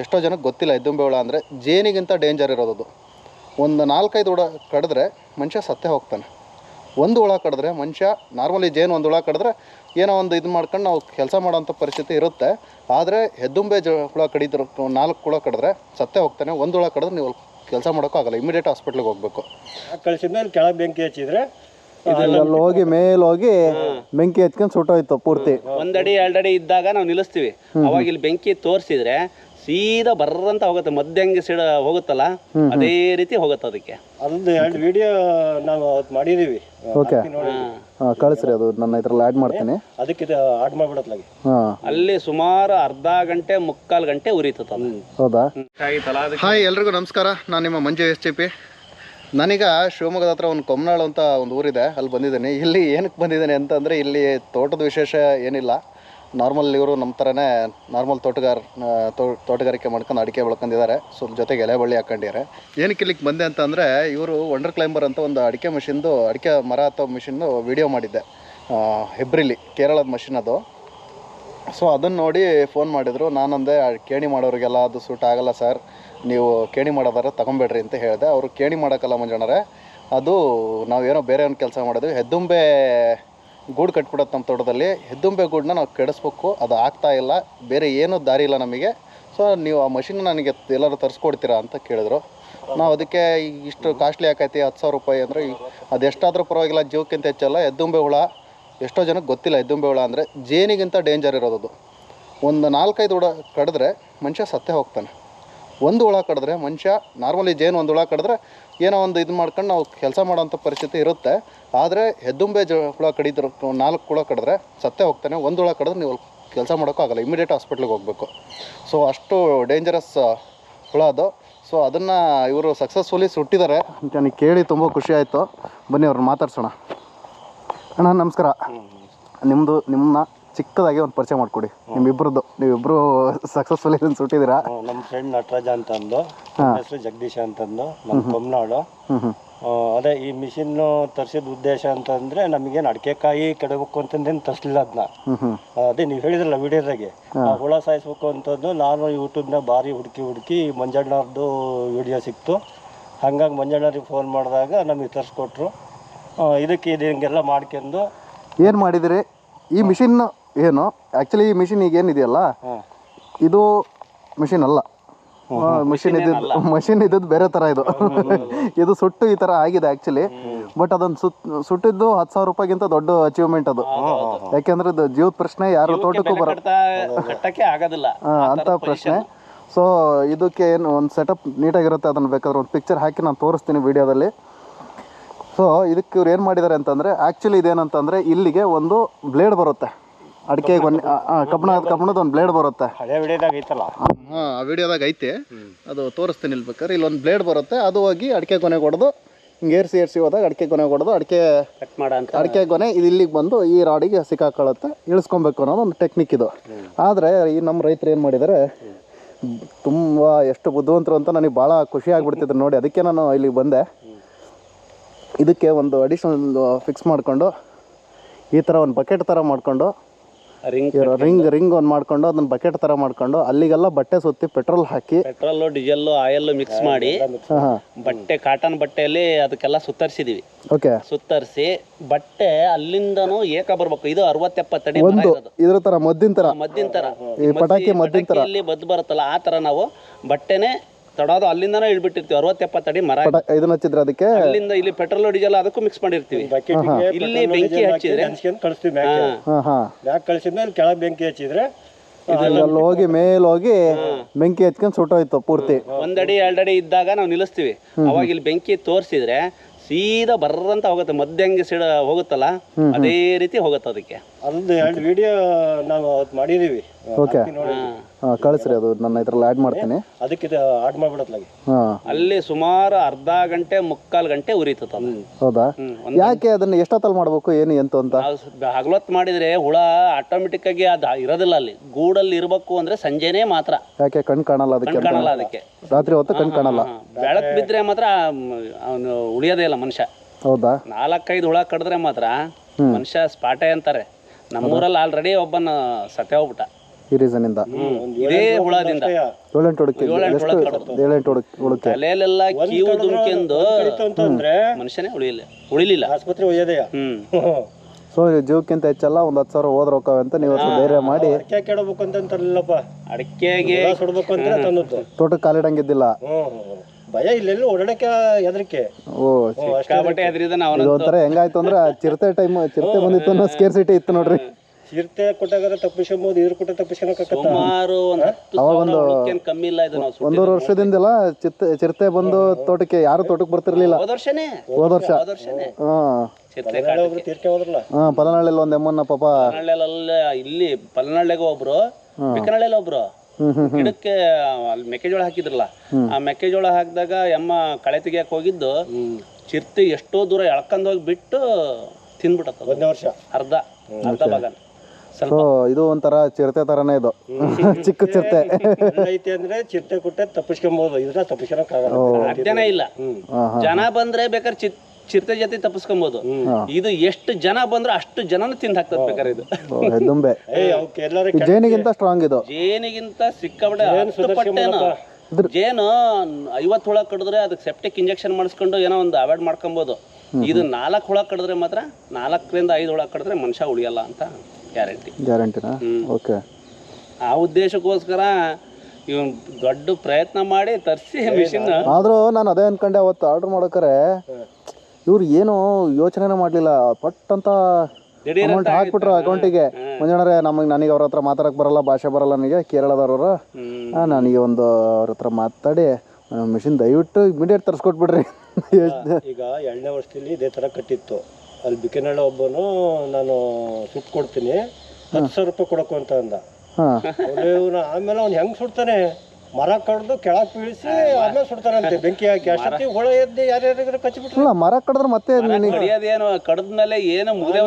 ಎಷ್ಟೋ ಜನಕ್ಕೆ ಗೊತ್ತಿಲ್ಲ ಎದ್ದುಂಬೆ ಹುಳ ಅಂದರೆ ಜೇನಿಗಿಂತ ಡೇಂಜರ್ ಇರೋದು ಒಂದು ನಾಲ್ಕೈದು ಹುಳ ಕಡಿದ್ರೆ ಮನುಷ್ಯ ಸತ್ತೇ ಹೋಗ್ತಾನೆ. ಒಂದು ಹುಳ ಕಡಿದ್ರೆ ಮನುಷ್ಯ ನಾರ್ಮಲಿ ಜೇನು ಒಂದು ಹುಳ ಕಡಿದ್ರೆ ಏನೋ ಒಂದು ಇದು ಮಾಡ್ಕೊಂಡು ನಾವು ಕೆಲಸ ಮಾಡೋಂಥ ಪರಿಸ್ಥಿತಿ ಇರುತ್ತೆ. ಆದರೆ ಹೆದ್ದುಂಬೆ ಜ ಹುಳ ಕಡಿದ್ರು ನಾಲ್ಕು ಹುಳ ಕಡಿದ್ರೆ ಸತ್ತೇ ಹೋಗ್ತಾನೆ. ಒಂದು ಹುಳ ಕಡಿದ್ರೆ ನೀವು ಕೆಲಸ ಮಾಡೋಕ್ಕಾಗಲ್ಲ ಇಮಿಡಿಯೇಟ್ ಹಾಸ್ಪಿಟ್ಲಿಗೆ ಹೋಗಬೇಕು. ಕಳಿಸಿದ್ಮೇಲೆ ಕೆಳಗೆ ಬೆಂಕಿ ಹಚ್ಚಿದ್ರೆ ಅಲ್ಲಿ ಹೋಗಿ ಮೇಲೆ ಹೋಗಿ ಬೆಂಕಿ ಹಚ್ಕೊಂಡು ಸುಟ್ಟೋಯ್ತು ಪೂರ್ತಿ. ಒಂದಡಿ ಎರಡಡಿ ಇದ್ದಾಗ ನಾವು ನಿಲ್ಲಿಸ್ತೀವಿ. ಅವಾಗ ಇಲ್ಲಿ ಬೆಂಕಿ ತೋರಿಸಿದ್ರೆ ಸೀದಾ ಬರ್ರಂತ ಹೋಗುತ್ತೆ ಮಧ್ಯ ಹೆಂಗೆ ಸಿಡ ಹೋಗುತ್ತಲ್ಲ ಅದೇ ರೀತಿ ಹೋಗುತ್ತೆ ಅದಕ್ಕೆ. ಅದೊಂದು ಎರಡು ವಿಡಿಯೋ ನಾವು ಅವತ್ತು ಮಾಡಿದೀವಿ. ಓಕೆ ನೋಡಿ. ಹಾಂ. ಕಳಿಸ್ರಿ ಅದು ನನ್ನ ಇದ್ರಲ್ಲಿ ಆ್ಯಡ್ ಮಾಡ್ತೀನಿ. ಅದಕ್ಕೆ ಆಡ್ ಮಾಡ್ಬಿಡತ್ಲಾಗಿ ಹಾಂ. ಅಲ್ಲಿ ಸುಮಾರು ಅರ್ಧ ಗಂಟೆ ಮುಕ್ಕಾಲು ಗಂಟೆ ಉರಿತದ ಹೌದಾ? ಹಾಯ್ ಎಲ್ರಿಗೂ ನಮಸ್ಕಾರ. ನಾನು ನಿಮ್ಮ ಮಂಜು ಎಸ್ ಜಿ ಪಿ. ನಾನೀಗ ಶಿವಮೊಗ್ಗದ ಹತ್ರ ಒಂದು ಕೊಮ್ನಾಳು ಅಂತ ಒಂದು ಊರಿದೆ. ಅಲ್ಲಿ ಬಂದಿದ್ದೀನಿ. ಇಲ್ಲಿ ಏನಕ್ಕೆ ಬಂದಿದ್ದೀನಿ ಅಂತಂದರೆ ಇಲ್ಲಿ ತೋಟದ ವಿಶೇಷ ಏನಿಲ್ಲ. ನಾರ್ಮಲ್ ಇವರು ನಮ್ಮ ಥರನೇ ನಾರ್ಮಲ್ ತೋಟಗಾರ ತೋಟಗಾರಿಕೆ ಮಾಡ್ಕೊಂಡು ಅಡಿಕೆ ಬೆಳ್ಕೊಂಡಿದ್ದಾರೆ. ಸೊ, ಜೊತೆಗೆ ಎಲೆ ಬಳ್ಳಿ ಹಾಕೊಂಡಿದ್ದಾರೆ ಏನಕ್ಕೆ ಇಲ್ಲಿಗೆ ಬಂದೆ ಅಂತಂದರೆ ಇವರು ವಂಡರ್ ಕ್ಲೈಂಬರ್ ಅಂತ ಒಂದು ಅಡಿಕೆ ಮಷಿನ್ದು ಅಡಿಕೆ ಮರ ಅಥವಾ ಮಿಷಿನ್ದು ವಿಡಿಯೋ ಮಾಡಿದ್ದೆ. ಹೆಬ್ರಿಲಿ ಕೇರಳದ ಮಷಿನ್ ಅದು. ಸೊ ಅದನ್ನು ನೋಡಿ ಫೋನ್ ಮಾಡಿದರು. ನಾನಂದೆ ಕೇಣಿ ಮಾಡೋರಿಗೆಲ್ಲ ಅದು ಸೂಟ್ ಆಗಲ್ಲ ಸರ್ ನೀವು ಕೇಣಿ ಮಾಡೋದಾದ್ರೆ ತಗೊಂಬೇಡ್ರಿ ಅಂತ ಹೇಳಿದೆ. ಅವರು ಕೇಣಿ ಮಾಡೋಕ್ಕಲ್ಲ ಮಂಜಣ್ಣರೇ. ಅದು ನಾವೇನೋ ಬೇರೆ ಒಂದು ಕೆಲಸ ಮಾಡಿದ್ವಿ. ಹೆದ್ದುಂಬೆ ಗೂಡು ಕಟ್ಬಿಡತ್ತೆ ನಮ್ಮ ತೋಟದಲ್ಲಿ. ಹೆದ್ದುಂಬೆ ಗೂಡನ್ನ ನಾವು ಕೆಡಿಸ್ಬೇಕು. ಅದು ಆಗ್ತಾ ಇಲ್ಲ. ಬೇರೆ ಏನೂ ದಾರಿ ಇಲ್ಲ ನಮಗೆ. ಸೊ ನೀವು ಆ ಮಷಿನ್ ನನಗೆ ಎಲ್ಲರೂ ತರಿಸ್ಕೊಡ್ತೀರಾ ಅಂತ ಕೇಳಿದ್ರು. ನಾವು ಅದಕ್ಕೆ ಇಷ್ಟು ಕಾಸ್ಟ್ಲಿ ಆಕೈತಿ, ಹತ್ತು ಸಾವಿರ ರೂಪಾಯಿ ಅಂದರೆ ಅದೆಷ್ಟಾದರೂ ಪರವಾಗಿಲ್ಲ, ಜೀವಕ್ಕಿಂತ ಹೆಚ್ಚಲ್ಲ. ಎದ್ದುಂಬೆ ಹುಳ, ಎಷ್ಟೋ ಜನಕ್ಕೆ ಗೊತ್ತಿಲ್ಲ ಎದ್ದುಂಬೆ ಹುಳ ಅಂದರೆ ಜೇನಿಗಿಂತ ಡೇಂಜರ್ ಇರೋದು ಒಂದು ನಾಲ್ಕೈದು ಹುಳ ಕಡಿದ್ರೆ ಮನುಷ್ಯ ಸತ್ತೇ ಹೋಗ್ತಾನೆ. ಒಂದು ಹುಳ ಕಡಿದ್ರೆ ಮನುಷ್ಯ ನಾರ್ಮಲಿ ಜೇನು ಒಂದು ಹುಳ ಕಡಿದ್ರೆ ಏನೋ ಒಂದು ಇದು ಮಾಡ್ಕೊಂಡು ನಾವು ಕೆಲಸ ಮಾಡೋಂಥ ಪರಿಸ್ಥಿತಿ ಇರುತ್ತೆ. ಆದರೆ ಹೆದ್ದುಂಬೆ ಜ ಹುಳ ಕಡಿದ್ರು ನಾಲ್ಕು ಹುಳ ಕಡಿದ್ರೆ ಸತ್ತೇ ಹೋಗ್ತಾನೆ ಒಂದು ಹುಳ ಕಡಿದ್ರೆ ನೀವು ಕೆಲಸ ಮಾಡೋಕ್ಕಾಗಲ್ಲ ಇಮಿಡಿಯೇಟ್ ಹಾಸ್ಪಿಟ್ಲಿಗೆ ಹೋಗಬೇಕು. ಸೊ ಅಷ್ಟು ಡೇಂಜರಸ್ ಹುಳ ಅದು. ಸೊ ಅದನ್ನು ಇವರು ಸಕ್ಸಸ್ಫುಲಿ ಸುಟ್ಟಿದ್ದಾರೆ. ನನಗೆ ಕೇಳಿ ತುಂಬ ಖುಷಿ ಆಯಿತು. ಬನ್ನಿ ಅವ್ರನ್ನ ಮಾತಾಡ್ಸೋಣ. ಅಣ್ಣ ನಮಸ್ಕಾರ. ನಿಮ್ಮದು ನಿಮ್ಮನ್ನ ಚಿಕ್ಕದಾಗಿ ಒಂದು ಪರಿಚಯ ಮಾಡಿಕೊಡಿ. ನಿಮ್ಮಿಬ್ಬರದ್ದು ನೀವಿಬ್ಬರು ಸಕ್ಸಸ್ಫುಲ್ ಇದನ್ನು ಸುಟ್ಟಿದ್ದೀರಾ? ನಮ್ಮ ಫ್ರೆಂಡ್ ನಟರಾಜ ಅಂತಂದು ಹೆಸರು ಜಗದೀಶ ಅಂತಂದು ನಮ್ಮ ಕೊಮ್ನಾಡು ಅದೇ ಈ ಮಿಷಿನ್ ತರಿಸಿದ ಉದ್ದೇಶ ಅಂತಂದ್ರೆ ನಮಗೇನು ಅಡಿಕೆಕಾಯಿ ಕೆಡಬೇಕು ಅಂತಂದೇನು ತರಿಸಲಿಲ್ಲ ಅದನ್ನ ಅದೇ ನೀವು ಹೇಳಿದ್ರಲ್ಲ ವಿಡಿಯೋದಾಗೆ. ಹುಳ ಸಾಯಿಸ್ಬೇಕು ಅಂತಂದು ನಾನು ಯೂಟ್ಯೂಬ್ನ ಭಾರಿ ಹುಡುಕಿ ಹುಡುಕಿ ಮಂಜಣ್ಣವ್ರದ್ದು ವಿಡಿಯೋ ಸಿಕ್ತು. ಹಂಗಾಗಿ ಮಂಜಣ್ಣವ್ರಿಗೆ ಫೋನ್ ಮಾಡಿದಾಗ ನಮಗೆ ತರಿಸ್ಕೊಟ್ರು. ಇದಕ್ಕೆ ಇದು ಹಿಂಗೆಲ್ಲ ಮಾಡ್ಕೊಂಡು ಏನು ಮಾಡಿದಿರಿ? ಈ ಮಿಷಿನ್ ಏನು? ಆ್ಯಕ್ಚುಲಿ ಈ ಮಿಷಿನ್ ಈಗ ಏನಿದೆಯಲ್ಲ? ಇದು ಮಿಷಿನ್ ಅಲ್ಲ. ಮಿಷಿನ್ ಇದ್ದಿದ್ದು ಮಷಿನ್ ಇದ್ದದ್ದು ಬೇರೆ ಥರ ಇದು. ಇದು ಸುಟ್ಟು ಈ ಥರ ಆಗಿದೆ ಆ್ಯಕ್ಚುಲಿ ಬಟ್ ಅದನ್ನು ಸುತ್ ಸುಟ್ಟಿದ್ದು ಹತ್ತು ಸಾವಿರ ರೂಪಾಯಿಗಿಂತ ದೊಡ್ಡ ಅಚೀವ್ಮೆಂಟ್ ಅದು. ಯಾಕೆಂದ್ರೆ ಇದು ಜೀವದ ಪ್ರಶ್ನೆ ಯಾರು ತೋಟಕ್ಕೂ ಬರ ಆಗೋದಿಲ್ಲ. ಅಂತ ಪ್ರಶ್ನೆ. ಸೊ ಇದಕ್ಕೆ ಏನು ಒಂದು ಸೆಟಪ್ ನೀಟಾಗಿರುತ್ತೆ ಅದನ್ನು ಬೇಕಾದ್ರೆ ಒಂದು ಪಿಕ್ಚರ್ ಹಾಕಿ ನಾನು ತೋರಿಸ್ತೀನಿ ವಿಡಿಯೋದಲ್ಲಿ. ಸೊ ಇದಕ್ಕೆ ಇವ್ರು ಏನು ಮಾಡಿದ್ದಾರೆ ಅಂತಂದರೆ ಆ್ಯಕ್ಚುಲಿ ಇದೇನಂತಂದರೆ ಇಲ್ಲಿಗೆ ಒಂದು ಬ್ಲೇಡ್ ಬರುತ್ತೆ. ಅಡಿಕೆ ಗೊನೆ ಕಬ್ಬಣ ಕಬ್ಬಣದ ಒಂದು ಬ್ಲೇಡ್ ಬರುತ್ತೆ. ಹಳೆ ವಿಡಿಯೋದಾಗ ಐತಲ್ಲ? ಹಾಂ ಆ ವಿಡಿಯೋದಾಗ ಐತೆ. ಅದು ತೋರಿಸ್ತೀನಿ ಇಲ್ಲಿ ಬೇಕಾದ್ರೆ ಇಲ್ಲೊಂದು ಬ್ಲೇಡ್ ಬರುತ್ತೆ. ಅದು ಹೋಗಿ ಅಡಿಕೆ ಕೊನೆ ಹೊಡೆದು ಹಿಂಗೆ ಏರ್ಸಿ ಏರ್ಸಿ ಹೋದಾಗ ಅಡಿಕೆ ಕೊನೆ ಹೊಡೆದು ಅಡಿಕೆ ಕಟ್ ಮಾಡ ಅಂತ. ಅಡಿಕೆ ಕೊನೆ ಇದು ಇಲ್ಲಿಗೆ ಬಂದು ಈ ರಾಡಿಗೆ ಸಿಕ್ಕಾಕೊಳ್ಳುತ್ತೆ. ಇಳಿಸ್ಕೊಬೇಕು ಅನ್ನೋದು ಒಂದು ಟೆಕ್ನಿಕ್ ಇದು. ಆದರೆ ಈ ನಮ್ಮ ರೈತರು ಏನು ಮಾಡಿದ್ದಾರೆ ತುಂಬ ಎಷ್ಟು ಬುದ್ಧಿವಂತರು ಅಂತ ನನಗೆ ಭಾಳ ಖುಷಿ ಆಗ್ಬಿಡ್ತಿದ್ರು ನೋಡಿ. ಅದಕ್ಕೆ ನಾನು ಇಲ್ಲಿಗೆ ಬಂದೆ. ಇದಕ್ಕೆ ಒಂದು ಅಡಿಷ್ನಲ್ ಫಿಕ್ಸ್ ಮಾಡಿಕೊಂಡು ಈ ಥರ ಒಂದು ಬಕೆಟ್ ಥರ ಮಾಡಿಕೊಂಡು ರಿಂಗ್ ರಿಂಗ್ ರಿಂಗ್ ಒಂದು ಮಾಡ್ಕೊಂಡು ಅದನ್ನ ಬಕೆಟ್ ತರ ಮಾಡ್ಕೊಂಡು ಅಲ್ಲಿಗೆಲ್ಲ ಬಟ್ಟೆ ಸುತ್ತಿ ಪೆಟ್ರೋಲ್ ಹಾಕಿ ಪೆಟ್ರೋಲ್ ಡೀಸೆಲ್ ಆಯಿಲ್ ಮಿಕ್ಸ್ ಮಾಡಿ ಬಟ್ಟೆ ಕಾಟನ್ ಬಟ್ಟೆಯಲ್ಲಿ ಅದಕ್ಕೆಲ್ಲ ಸುತ್ತರಿಸಿದೀವಿ. ಓಕೆ. ಸುತ್ತರಿಸಿ ಬಟ್ಟೆ ಅಲ್ಲಿಂದನೂ ಏಕ ಬರ್ಬೇಕು. ಇದು ಅರವತ್ತೆಪ್ಪತ್ತಡಿ ಒಂದು ಇರೋದು. ಇದ್ರ ತರ ಮದ್ದಿನ ತರ. ಮದ್ದಿನ ತರ. ಈ ಪಟಾಕಿ ಮದ್ದಿನ ತರ. ಇಲ್ಲಿ ಬದ್ದು ಬರುತ್ತಲ್ಲ ಆ ತರ ನಾವು ಬಟ್ಟೆನೆ ತಡೋದು ಅಲ್ಲಿಂದಾನೇ ಇಳ್ಬಿಟ್ಟಿರ್ತೀವಿ. ಅರವತ್ತೆಪ್ಪತ್ತಡಿ ಮರ ಪಟ ಇದನ್ನ ಹಚ್ಚಿದ್ರೆ ಅದಕ್ಕೆ ಅಲ್ಲಿಂದ ಇಲ್ಲಿ ಪೆಟ್ರೋಲ್ ಡೀಸೆಲ್ ಅದಕ್ಕೂ ಮಿಕ್ಸ್ ಮಾಡಿರ್ತೀವಿ. ಇಲ್ಲಿ ಬೆಂಕಿ ಹಚ್ಚಿದ್ರೆ ಹಂಚ್ಕೊಂಡ್ ಕಳಿಸ್ತೀವಿ ಹಾ. ಹಾ ಹಾಂ. ಮ್ಯಾಕ್ ಕಳಿಸಿದ್ಮೇಲೆ ಕೆಳಗೆ ಬೆಂಕಿ ಹಚ್ಚಿದ್ರೆ ಅಲ್ಲಿ ಹೋಗಿ ಮೇಲ್ ಹೋಗಿ ಬೆಂಕಿ ಹಚ್ಕೊಂಡ್ ಸುಟ್ಟೋಯ್ತು ಪೂರ್ತಿ. ಒಂದಡಿ ಎರಡಡಿ ಇದ್ದಾಗ ನಾವು ನಿಲ್ಲಿಸ್ತೀವಿ. ಅವಾಗ ಇಲ್ಲಿ ಬೆಂಕಿ ತೋರಿಸಿದ್ರೆ ಸೀದಾ ಬರ್ರಂತ ಹೋಗುತ್ತೆ. ಮಧ್ಯ ಹೆಂಗೆ ಸಿಡ ಹೋಗುತ್ತಲ್ಲ ಅದೇ ರೀತಿ ಹೋಗುತ್ತೆ ಅದಕ್ಕೆ. ಅದ್ರದ್ದು ಎರಡು ವಿಡಿಯೋ ನಾವು ಅವತ್ತು ಮಾಡಿದೀವಿ ಓಕೆ ನೋಡಿ. ಹಾಂ. ಕಳಿಸ್ರಿ ಅದು ನನ್ನ ಇದ್ರಲ್ಲಿ ಆ್ಯಡ್ ಮಾಡ್ತೀನಿ. ಅದಕ್ಕೆ ಇದು ಆಡ್ ಮಾಡ್ಬಿಡತ್ಲಾಗಿ ಹಾಂ. ಅಲ್ಲಿ ಸುಮಾರು ಅರ್ಧ ಗಂಟೆ ಮುಕ್ಕಾಲು ಗಂಟೆ ಉರಿತದ ಹೌದಾ? ಯಾಕೆ ಅದನ್ನ ಎಷ್ಟೊತ್ತಲ್ಲಿ ಮಾಡ್ಬೇಕು ಏನು ಎಂತ ಅಂತ? ಹಗಲೊತ್ತು ಮಾಡಿದ್ರೆ ಹುಳ ಆಟೋಮೆಟಿಕ್ ಆಗಿ ಅದು ಇರೋದಿಲ್ಲ ಅಲ್ಲಿ. ಗೂಡಲ್ಲಿ ಇರಬೇಕು ಅಂದ್ರೆ ಸಂಜೆನೇ ಮಾತ್ರ. ಯಾಕೆ ಕಣ್ ಕಾಣಲ್ಲ ಅದಕ್ಕೆ ಕಣ್ ಕಾಣಲ್ಲ ಅದಕ್ಕೆ. ರಾತ್ರಿ ಹೊತ್ತು ಕಣ್ ಕಾಣಲ್ಲ. ಬೆಳಕ್ ಬಿದ್ರೆ ಮಾತ್ರ ಅವನು ಉಳಿಯೋದೇ ಇಲ್ಲ ಮನುಷ್ಯ. ಹೌದಾ? ನಾಲ್ಕೈದು ಹುಳ ಕಡಿದ್ರೆ ಮಾತ್ರ ಮನುಷ್ಯ ಸ್ಪಾಟೆ ಅಂತಾರೆ. ನಮ್ಮೂರಲ್ಲಿ ಆಲ್ರೆಡಿ ಒಬ್ಬನ ಸತ್ಯ ಹೋಗ್ಬಿಟ್ಟ. ಈ ರೀಸನಿಂದ ಇದೇ? ಹುಳದಿಂದ. ಏಳೆಂಟು ಹುಡುಕಿ ಎಷ್ಟು ಏಳೆಂಟು ಹುಡುಕಿ ಹುಡುಕಿ? ತಲೆಯಲ್ಲೆಲ್ಲ ಕೀವು ದುಮ್ಕೆಂದು ಕಡಿತು ಅಂತಂದ್ರೆ ಮನುಷ್ಯನೇ ಉಳಿಲಿಲ್ಲ ಉಳಿಲಿಲ್ಲ. ಆಸ್ಪತ್ರೆ ಒಯ್ಯೋದೆಯ ಹ್ಮ್. ಸೊ ಜೀವಕ್ಕಿಂತ ಹೆಚ್ಚಲ್ಲ ಒಂದ್ ಹತ್ತು ಸಾವಿರ ಹೋದ್ರ ಹೋಗ್ತಾವೆ ಅಂತ ನೀವು ಧೈರ್ಯ ಮಾಡಿ. ಅಡಿಕೆ ಕೆಡಬೇಕು ಅಂತಂತಾರಲ್ಲಪ್ಪ ಅಡಿಕೆಗೆ ಸುಡ್ಬೇಕು ಅಂತ ತಂದದ್ದು. ತೋಟಕ್ಕೆ ಕಾಲಿಡಂಗಿದ್ದಿಲ್ಲ. ಭಯ ಇಲ್ಲೆಲ್ಲ ಓಡಾಡಕ್ಕೆ ಹೆದರಿಕೆ. ಓ ಸಿಕ್ಕಾಪಟ್ಟೆ ಇದು ಒಂಥರ ಹೆಂಗಾಯ್ತು ಅಂದ್ರೆ ಆ ಚಿರತೆ ಟೈಮ್ ಚಿರತೆ ಬಂದಿತ್ತು ಅನ್ನೋ ಸ್ಕೇರ್ ಸಿಟಿ ಇತ್ತು ನೋಡ್ರಿ. ಚಿರತೆ ಕೊಟ್ಟಾಗ ತಪ್ಪಿಸ್ಕೊಂಬೋದು ಇದ್ರ ಕೊಟ್ಟ ತಪ್ಪಿಸ್ಕೊಳಕತ್ತ ಸುಮಾರು ಒಂದು ಹತ್ತು ಸಾವಿರ ಹುಳಕ್ಕೇನ್ ಕಮ್ಮಿ ಇಲ್ಲ ಇದು ನಾವು ಒಂದೂವರೆ ವರ್ಷದಿಂದೆಲ್ಲ ಚಿತ್ತೆ ಚಿರತೆ ಬಂದು ತೋಟಕ್ಕೆ ಯಾರು ತೋಟಕ್ಕೆ ಬರ್ತಿರ್ಲಿಲ್ಲ. ಹೋದ ವರ್ಷನೇ? ಹೋದ ವರ್ಷ. ಹೋದ ವರ್ಷನೇ? ಹಾಂ. ಚಿರತೆ ಒಬ್ರು ತೀರ್ಕೆ ಹೋದ್ರಲ್ಲ? ಹಾಂ ಒಂದು ಎಮ್ಮನ್ನ ಪಾಪ ಪಲ್ನಳ್ಳಿಯಲ್ಲ ಇಲ್ಲಿ ಪಲ್ನಳ್ಳಿಗೆ ಒಬ್ರು ಒಬ್ರು. ಗಿಡಕ್ಕೆ ಅಲ್ಲಿ ಮೆಕ್ಕೆಜೋಳ ಹಾಕಿದ್ರಲ್ಲ ಆ ಮೆಕ್ಕೆಜೋಳ ಹಾಕಿದಾಗ ಎಮ್ಮ ಕಳೆ ತೆಗಿಯಕ್ ಹೋಗಿದ್ದು ಚಿರ್ತಿ ಎಷ್ಟೋ ದೂರ ಎಳ್ಕೊಂಡ್ ಹೋಗಿ ಬಿಟ್ಟು ತಿಂದ್ಬಿಟ್ಟದ ಒಂದೇ ವರ್ಷ. ಅರ್ಧ ಅರ್ಧ ಭಾಗ ಸ್ವಲ್ಪ ಸೊ ಇದು ಒಂಥರ ಚಿರತೆ ತರಾನೇ ಇದು. ಚಿಕ್ಕ ಚಿರತೆ. ಐತಿ ಅಂದ್ರೆ ಚಿರತೆ ಕುಟ್ಟೆ ತಪ್ಪಿಸ್ಕೊಂಬೋದು. ಇದ್ರ ತಪ್ಪಿಸ್ಕೊಳಕ್ ಆಗಲ್ಲ ಸಾಧ್ಯನೇ ಇಲ್ಲ. ಜನ ಬಂದ್ರೆ ಬೇಕಾದ್ರೆ ಚಿತ್ ಚಿರತೆ ಜೊತೆ ತಪ್ಪಿಸ್ಕೊಬಹುದು ಇದು ಎಷ್ಟು ಜನ ಬಂದ್ರೆ ಅಷ್ಟು ಜನನ ತಿಂದ ಹಾಕ್ತದ ಬೇಕಾರೆ ಇದು. ದುಂಬೆ ಜೇನಿಗಿಂತ ಸ್ಟ್ರಾಂಗ್ ಇದು. ಜೇನಿಗಿಂತ ಜೇನು ಐವತ್ತು ಹುಳ ಕಡಿದ್ರೆ ಅದಕ್ಕೆ ಸೆಪ್ಟಿಕ್ ಇಂಜೆಕ್ಷನ್ ಮಾಡಿಸ್ಕೊಂಡು ಏನೋ ಒಂದು ಅವಾಯ್ಡ್ ಮಾಡ್ಕೊಬೋದು. ಇದು ನಾಲ್ಕು ಹುಳ ಕಡಿದ್ರೆ ಮಾತ್ರ ನಾಲ್ಕರಿಂದ ಐದು ಹುಳ ಕಡಿದ್ರೆ ಮನುಷ್ಯ ಉಳಿಯಲ್ಲ ಅಂತ ಗ್ಯಾರಂಟಿ ಗ್ಯಾರಂಟಿನಾ ಓಕೆ ಆ ಉದ್ದೇಶಕ್ಕೋಸ್ಕರ ಇವನ್ ದೊಡ್ಡ ಪ್ರಯತ್ನ ಮಾಡಿ ತರಿಸಿ ಮಿಷಿನ್ ಆದ್ರೂ ನಾನು ಅದೇ ಅನ್ಕೊಂಡೆ ಅವತ್ತು ಆರ್ಡರ್ ಮಾಡೋಕರೆ ಇವ್ರು ಏನು ಯೋಚನೆನೂ ಮಾಡಲಿಲ್ಲ. ಪಟ್ ಅಂತ ಅಮೌಂಟ್ ಹಾಕ್ಬಿಟ್ರು ಅಕೌಂಟಿಗೆ ಮುಂಜಾನೆ ನಮಗೆ ನನಗೆ ಅವ್ರ ಹತ್ರ ಮಾತಾಡಕ್ಕೆ ಬರಲ್ಲ ಭಾಷೆ ಬರಲ್ಲ ನನಗೆ ಕೇರಳದವ್ರವರು. ನನಗೆ ಒಂದು ಅವ್ರ ಹತ್ರ ಮಾತಾಡಿ ಮಿಷಿನ್ ದಯವಿಟ್ಟು ಇಮಿಡಿಯೇಟ್ ತರಿಸ್ಕೊಟ್ಬಿಡ್ರಿ. ಈಗ ಎರಡನೇ ವರ್ಷದಲ್ಲಿ ಇದೇ ತರ ಕಟ್ಟಿತ್ತು. ಅಲ್ಲಿ ಬಿಕೆನಳ್ಳ ಒಬ್ಬನು ನಾನು ಸುಟ್ಟು ಕೊಡ್ತೀನಿ ಹತ್ತು ಸಾವಿರ ರೂಪಾಯಿ ಕೊಡಕು ಅಂತ ಅಂದ. ಆಮೇಲೆ ಅವ್ನು ಹೆಂಗ್ ಸುಡ್ತಾನೆ? ಮರ ಕಡ್ದು ಕೆಳಗ್ ಬೀಳಿಸಿ ಆಮೇಲೆ ಸುಡ್ತಾರಂತೆ. ಬೆಂಕಿ ಹಾಕಿ ಅಷ್ಟೊತ್ತಿ ಹುಳ ಎದ್ದು ಯಾರ್ಯಾರಿಗಾರ ಕಚ್ಚಿಬಿಟ್ರು? ಇಲ್ಲ ಮರ ಕಡಿದ್ರೆ ಮತ್ತೆ ಏನು ಕಡಿಯೋದೇನು? ಕಡ್ದ್ಮೇಲೆ ಏನು ಮುಗಿದೇ